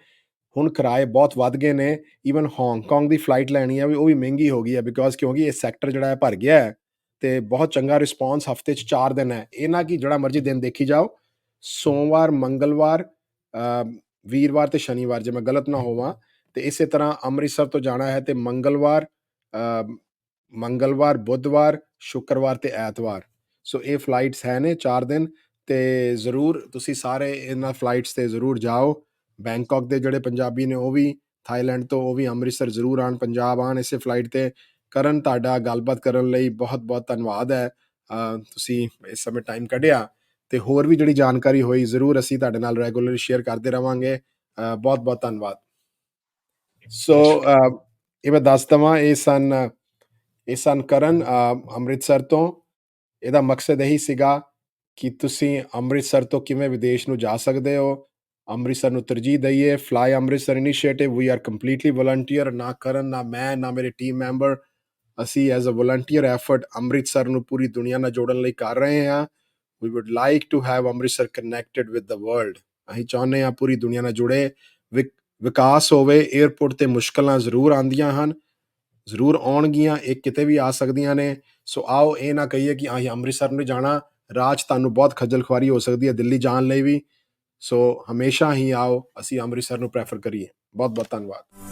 ਹੁਣ ਕਿਰਾਏ ਬਹੁਤ ਵੱਧ ਗਏ ਨੇ ਈਵਨ ਹਾਂਗਕਾਂਗ ਦੀ ਫਲਾਈਟ ਲੈਣੀ ਹੈ ਵੀ ਉਹ ਵੀ ਮਹਿੰਗੀ ਹੋ ਗਈ ਹੈ ਬਿਕੋਜ਼ ਕਿਉਂਕਿ ਇਹ ਸੈਕਟਰ ਜਿਹੜਾ ਹੈ ਭਰ ਗਿਆ ਹੈ ਤੇ ਬਹੁਤ ਚੰਗਾ ਰਿਸਪੌਂਸ ਹਫ਼ਤੇ 'ਚ 4 ਦਿਨ ਹੈ। ਇਹ ਨਾ ਕਿ ਜਿਹੜਾ ਮਰਜ਼ੀ ਦਿਨ ਦੇਖੀ ਜਾਓ, ਸੋਮਵਾਰ, ਮੰਗਲਵਾਰ ਵੀਰਵਾਰ ਤੇ ਸ਼ਨੀਵਾਰ, ਜੇ ਮੈਂ ਗਲਤ ਨਾ ਹੋਵਾਂ, ਤੇ ਇਸੇ ਤਰ੍ਹਾਂ ਅੰਮ੍ਰਿਤਸਰ ਤੋਂ ਜਾਣਾ ਹੈ ਤੇ ਮੰਗਲਵਾਰ ਮੰਗਲਵਾਰ, ਬੁੱਧਵਾਰ, ਸ਼ੁੱਕਰਵਾਰ ਤੇ ਐਤਵਾਰ। ਸੋ ਇਹ ਫਲਾਈਟਸ ਹੈ ਨੇ 4 ਦਿਨ ਤੇ ਜ਼ਰੂਰ ਤੁਸੀਂ ਸਾਰੇ ਇਹਨਾਂ ਫਲਾਈਟਸ ਤੇ ਜ਼ਰੂਰ ਜਾਓ। ਬੈਂਕਾਕ ਦੇ ਜਿਹੜੇ ਪੰਜਾਬੀ ਨੇ ਉਹ ਵੀ ਥਾਈਲੈਂਡ ਤੋਂ, ਉਹ ਵੀ ਅੰਮ੍ਰਿਤਸਰ ਜ਼ਰੂਰ ਆਣ ਪੰਜਾਬ ਆਣ ਇਸੇ ਫਲਾਈਟ ਤੇ। ਕਰਨ, ਤੁਹਾਡਾ ਗੱਲਬਾਤ ਕਰਨ ਲਈ ਬਹੁਤ ਬਹੁਤ ਧੰਨਵਾਦ ਹੈ। ਤੁਸੀਂ ਇਸ ਸਮੇਂ ਟਾਈਮ ਕੱਢਿਆ ਤੇ ਹੋਰ ਵੀ ਜਿਹੜੀ ਜਾਣਕਾਰੀ ਹੋਈ, ਜ਼ਰੂਰ ਅਸੀਂ ਤੁਹਾਡੇ ਨਾਲ ਰੈਗੂਲਰ ਸ਼ੇਅਰ ਕਰਦੇ ਰਵਾਂਗੇ। ਬਹੁਤ ਬਹੁਤ ਧੰਨਵਾਦ। ਸੋ ਇਹ ਮੈਂ ਦੱਸ ਦਵਾਂ, ਇਹ ਸਨ ਇਹ ਸਨ ਕਰਨ ਅੰਮ੍ਰਿਤਸਰ ਤੋਂ। ਇਹਦਾ ਮਕਸਦ ਇਹੀ ਸੀਗਾ ਕਿ ਤੁਸੀਂ ਅੰਮ੍ਰਿਤਸਰ ਤੋਂ ਕਿਵੇਂ ਵਿਦੇਸ਼ ਨੂੰ ਜਾ ਸਕਦੇ ਹੋ ਅੰਮ੍ਰਿਤਸਰ ਨੂੰ ਤਰਜੀਹ ਦਈਏ fly Amritsar initiative we are completely volunteer ਨਾ ਕਰਨ, ਨਾ ਮੈਂ, ਨਾ ਮੇਰੇ ਟੀਮ ਮੈਂਬਰ ਅਸੀਂ as a volunteer effort Amritsar ਨੂੰ ਪੂਰੀ ਦੁਨੀਆ ਨਾਲ ਜੋੜਨ ਲਈ ਕਰ ਰਹੇ ਹਾਂ। We would like to have Amritsar connected with the world ਅਸੀਂ ਚਾਹੁੰਦੇ ਹਾਂ ਪੂਰੀ ਦੁਨੀਆ ਨਾਲ ਜੁੜੇ। ਵਿਕ- ਵਿਕਾਸ ਹੋਵੇ 에ਅਰਪੋਰਟ ਤੇ ਮੁਸ਼ਕਲਾਂ ਜ਼ਰੂਰ ਆਉਂਦੀਆਂ ਹਨ, ਜ਼ਰੂਰ ਆਉਣਗੀਆਂ, ਇਹ ਕਿਤੇ ਵੀ ਆ ਸਕਦੀਆਂ ਨੇ। ਸੋ ਆਓ, ਇਹ ਨਾ ਕਹੀਏ ਕਿ ਅਸੀਂ ਅੰਮ੍ਰਿਤਸਰ ਨੂੰ ਜਾਣਾ। ਰਾਜ ਤੁਹਾਨੂੰ ਬਹੁਤ ਖੱਜਲ ਖੁਆਰੀ ਹੋ ਸਕਦੀ ਹੈ ਦਿੱਲੀ ਜਾਣ ਲਈ ਵੀ। ਸੋ ਹਮੇਸ਼ਾ ਹੀ ਆਓ ਅਸੀਂ ਅੰਮ੍ਰਿਤਸਰ ਨੂੰ ਪ੍ਰੈਫਰ ਕਰੀਏ ਬਹੁਤ ਬਹੁਤ ਧੰਨਵਾਦ